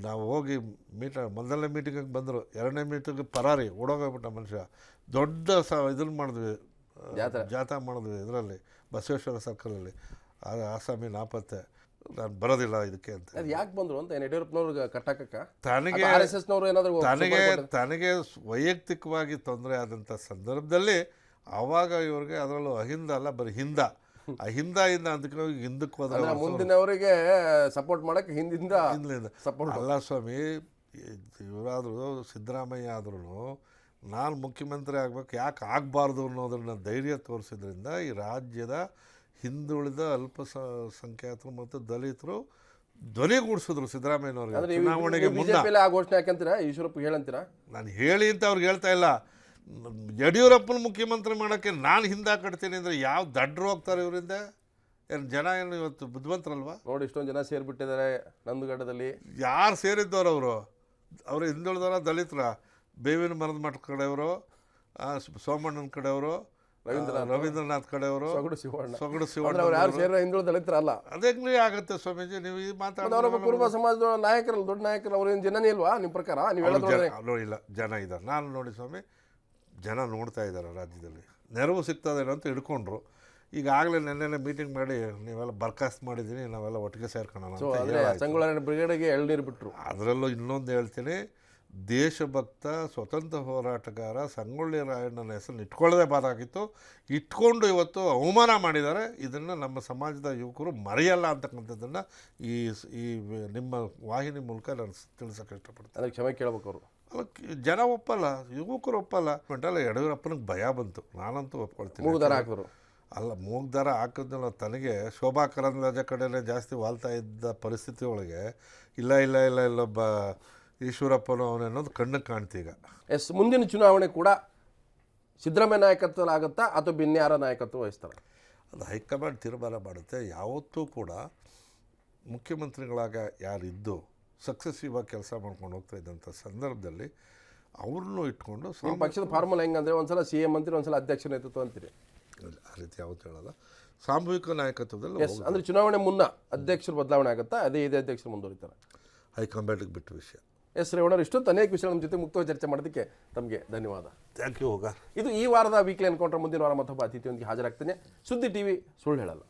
ನಾವು ಹೋಗಿ ಮೀಟ ಮೊದಲನೇ ಮೀಟಿಂಗಿಗೆ ಬಂದರು ಎರಡನೇ ಮೀಟಿಂಗ್ ಪರಾರಿ ಓಡೋಗೋಗ್ಬಿಟ್ಟ ಮನುಷ್ಯ. ದೊಡ್ಡ ಸ ಇದನ್ನು ಮಾಡಿದ್ವಿ. ಜಾಥಾ ಮಾಡಿದ್ವಿ ಇದರಲ್ಲಿ ಬಸವೇಶ್ವರ ಸರ್ಕಲಲ್ಲಿ ಆ ಆಸಾಮಿ ನಾಪತ್ತೆ. ನಾನು ಬರೋದಿಲ್ಲ ಇದಕ್ಕೆ ಅಂತ ಅದು ಯಾಕೆ ಬಂದ್ರು ಅಂತ ಏನು ಯಡಿಯೂರಪ್ಪನವ್ರಿಗೆ ಕಟ್ಟಾಕ ತನಗೆ ಆರ್ ಎಸ್ ಎಸ್ನವ್ರು ಏನಾದರೂ ತನಗೆ ತನಗೆ ವೈಯಕ್ತಿಕವಾಗಿ ತೊಂದರೆ ಆದಂಥ ಸಂದರ್ಭದಲ್ಲಿ ಆವಾಗ ಇವ್ರಿಗೆ ಅದರಲ್ಲೂ ಅಹಿಂದ ಅಲ್ಲ ಬರೀ ಹಿಂದ. ಅಹಿಂದ ಇಂದ ಅದಕ್ಕೆ ಹಿಂದಕ್ಕೆ ಹೋದ್ರೆ ಮುಂದಿನವರಿಗೆ ಸಪೋರ್ಟ್ ಮಾಡಕ್ಕೆ ಹಿಂದಿಂದ ಹಿಂದಿಂದ. ಸಪೋರ್ಟ್ ಅಲ್ಲ ಸ್ವಾಮಿ ಇವರಾದರೂ ಸಿದ್ದರಾಮಯ್ಯ ಆದ್ರೂ ನಾನು ಮುಖ್ಯಮಂತ್ರಿ ಆಗ್ಬೇಕು ಯಾಕೆ ಆಗಬಾರ್ದು ಅನ್ನೋದನ್ನ ಧೈರ್ಯ ತೋರಿಸಿದ್ರಿಂದ ಈ ರಾಜ್ಯದ ಹಿಂದುಳಿದ ಅಲ್ಪ ಸಂಖ್ಯಾತರು ಮತ್ತು ದಲಿತರು ಧ್ವನಿಗೂಡಿಸಿದ್ರು ಸಿದ್ದರಾಮಯ್ಯನವ್ರಿಗೆ ಚುನಾವಣೆಗೆ ಮುನ್ನ. ಆ ಘೋಷಣೆ ಯಾಕಂತೀರಾ ಈಶ್ವರಪ್ಪ ಹೇಳಂತೀರಾ? ನಾನು ಹೇಳಿ ಅಂತ ಅವ್ರಿಗೆ ಹೇಳ್ತಾ ಇಲ್ಲ. ಯಡಿಯೂರಪ್ಪನ ಮುಖ್ಯಮಂತ್ರಿ ಮಾಡೋಕ್ಕೆ ನಾನು ಹಿಂದೆ ಕಟ್ತೀನಿ ಅಂದರೆ ಯಾವ ದಡ್ರು ಹೋಗ್ತಾರೆ ಇವರಿಂದ? ಏನು ಜನ ಏನು ಇವತ್ತು ಬುದ್ಧಿವಂತರಲ್ವಾ? ನೋಡಿ ಇಷ್ಟೊಂದು ಜನ ಸೇರಿಬಿಟ್ಟಿದ್ದಾರೆ ನಂದುಗಡದಲ್ಲಿ. ಯಾರು ಸೇರಿದ್ದವ್ರು ಅವರು? ಅವರು ಹಿಂದುಳಿದವರ ದಲಿತರ. ಬೇವಿನ ಮರದ ಮಠ ಕಡೆಯವರು ಸೋಮಣ್ಣನ ಕಡೆಯವರು ಆ, ರವೀಂದ್ರನಾಥ್ ಕಡೆಯವರು ಸೊಗಡು ಶಿವಣ್ಣ. ಸೊಗಡು ಶಿವಣ್ಣ ಅವ್ರು ಯಾರು ಸೇರೋ ಹಿಂದುಳಿದ ದಲಿತರಲ್ಲ. ಅದೇಗ್ಲಿ ಆಗುತ್ತೆ ಸ್ವಾಮೀಜಿ ನೀವು ಅವರೊಬ್ಬ ಮಾತಾಡೋದು ಕುರುಬ ಸಮಾಜದ ನಾಯಕರಲ್ಲ ದೊಡ್ಡ ನಾಯಕರು ಅವ್ರೇನು ಜನನೇ ಇಲ್ವಾ ನಿಮ್ಮ ಪ್ರಕಾರ? ನೀವು ಹೇಳೋದು ಇಲ್ಲ ಜನ ಇದ್ದಾರೆ ನಾನು ನೋಡಿ ಸ್ವಾಮಿ ಜನ ನೋಡ್ತಾ ಇದ್ದಾರೆ ರಾಜ್ಯದಲ್ಲಿ. ನೆರವು ಸಿಗ್ತದೇನೋ ಅಂತ ಹಿಡ್ಕೊಂಡ್ರು. ಈಗಾಗಲೇ ನೆನ್ನೆ ಮೀಟಿಂಗ್ ಮಾಡಿ ನೀವೆಲ್ಲ ಬರ್ಖಾಸ್ತ್ ಮಾಡಿದ್ದೀನಿ ನಾವೆಲ್ಲ ಒಟ್ಟಿಗೆ ಸೇರ್ಕೊಳ್ಳೋಣ ಸಂಗೊಳ್ಳ ಬ್ರಿಗೇಡ್ಗೆ ಎಳ್ನೀರು ಬಿಟ್ರು. ಅದರಲ್ಲೂ ಇನ್ನೊಂದು ಹೇಳ್ತೀನಿ ದೇಶಭಕ್ತ ಸ್ವತಂತ್ರ ಹೋರಾಟಗಾರ ಸಂಗೊಳ್ಳಿ ರಾಯಣ್ಣನ ಹೆಸರನ್ನು ಇಟ್ಕೊಳ್ಳದೆ ಬಾರಾಗಿತ್ತು ಇಟ್ಕೊಂಡು ಇವತ್ತು ಅವಮಾನ ಮಾಡಿದ್ದಾರೆ. ಇದನ್ನು ನಮ್ಮ ಸಮಾಜದ ಯುವಕರು ಮರೆಯಲ್ಲ ಅಂತಕ್ಕಂಥದ್ದನ್ನು ಈ ಈ ನಿಮ್ಮ ವಾಹಿನಿ ಮೂಲಕ ನಾನು ತಿಳಿಸೋಕೆ ಇಷ್ಟಪಡ್ತೀನಿ. ಅದಕ್ಕೆ ಕ್ಷಮೆ ಕೇಳಬೇಕು ಅವರು. ಅದಕ್ಕೆ ಜನ ಒಪ್ಪಲ್ಲ ಯುವಕರು ಒಪ್ಪಲ್ಲ. ಮೆಂಟಲ್ಲ ಯಡಿಯೂರಪ್ಪನಿಗೆ ಭಯ ಬಂತು. ನಾನಂತೂ ಒಪ್ಕೊಳ್ತೀನಿ. ಹಾಕಿದ್ರು. ಅಲ್ಲ ಮೂಗ್ದಾರ ಹಾಕಿದ್ನಲ್ಲ ತನಗೆ ಶೋಭಾ ಕರಂದ್ಲಾಜೆ ಕಡೆಯೇ ಜಾಸ್ತಿ ವಾಲ್ತಾ ಇದ್ದ ಪರಿಸ್ಥಿತಿ ಒಳಗೆ ಇಲ್ಲ ಇಲ್ಲ ಇಲ್ಲ ಇಲ್ಲೊಬ್ಬ ಈಶ್ವರಪ್ಪನು ಅನ್ನೋದು ಕಣ್ಣಿಗೆ ಕಾಣ್ತೀಗ ಎಸ್ ಮುಂದಿನ ಚುನಾವಣೆ ಕೂಡ ಸಿದ್ದರಾಮಯ್ಯ ನಾಯಕತ್ವದಲ್ಲಿ ಆಗುತ್ತಾ ಅಥವಾ ಬಿನ್ಯಾರ ನಾಯಕತ್ವ ವಹಿಸ್ತಾರೆ? ಅದು ಹೈಕಮಾಂಡ್ ತೀರ್ಮಾನ ಮಾಡುತ್ತೆ. ಯಾವತ್ತೂ ಕೂಡ ಮುಖ್ಯಮಂತ್ರಿಗಳಾಗ ಯಾರಿದ್ದು ಸಕ್ಸೆಸಿವ್ ಆಗಿ ಕೆಲಸ ಮಾಡ್ಕೊಂಡು ಹೋಗ್ತಾ ಇದ್ದಂಥ ಸಂದರ್ಭದಲ್ಲಿ ಅವ್ರನ್ನೂ ಇಟ್ಕೊಂಡು ಪಕ್ಷದ ಫಾರ್ಮುಲಾ ಒಂದು ಸಲ ಸಿ ಎಂ ಅಂತೀರಿ ಒಂದ್ಸಲ ಅಧ್ಯಕ್ಷ ನೇತೃತ್ವ ಅಂತೀರಿ? ಆ ರೀತಿ ಯಾವತ್ತು ಹೇಳಲ್ಲ. ಸಾಮೂಹಿಕ ನಾಯಕತ್ವದಲ್ಲಿ ಎಸ್ ಅಂದರೆ ಚುನಾವಣೆ ಮುನ್ನ ಅಧ್ಯಕ್ಷರು ಬದಲಾವಣೆ ಆಗುತ್ತಾ? ಅದೇ ಇದೇ ಅಧ್ಯಕ್ಷರು ಮುಂದುವರಿತಾರೆ. ಹೈಕಮಾಂಡ್ಗೆ ಬಿಟ್ಟ ವಿಷಯ. ಎಸ್ ರೇವಣ್ಣರು ಇಷ್ಟೊತ್ತು ಅನೇಕ ವಿಷಯಗಳ ನಮ್ಮ ಜೊತೆ ಮುಕ್ತವಾಗಿ ಚರ್ಚೆ ಮಾಡೋದಕ್ಕೆ ತಮಗೆ ಧನ್ಯವಾದ. ಥ್ಯಾಂಕ್ ಯು ಹೋಗ. ಇದು ಈ ವಾರದ ವೀಕ್ಲಿ ಎನ್ಕೌಂಟರ್ ಮುಂದಿನ ವಾರ ಮತ್ತೊಬ್ಬ ಅತಿಥಿಯೊಂದಿಗೆ ಹಾಜರಾಗ್ತೇನೆ. ಸುದ್ದಿ ಟಿವಿ ಸುಳ್ಳು ಹೇಳಲ್ಲ.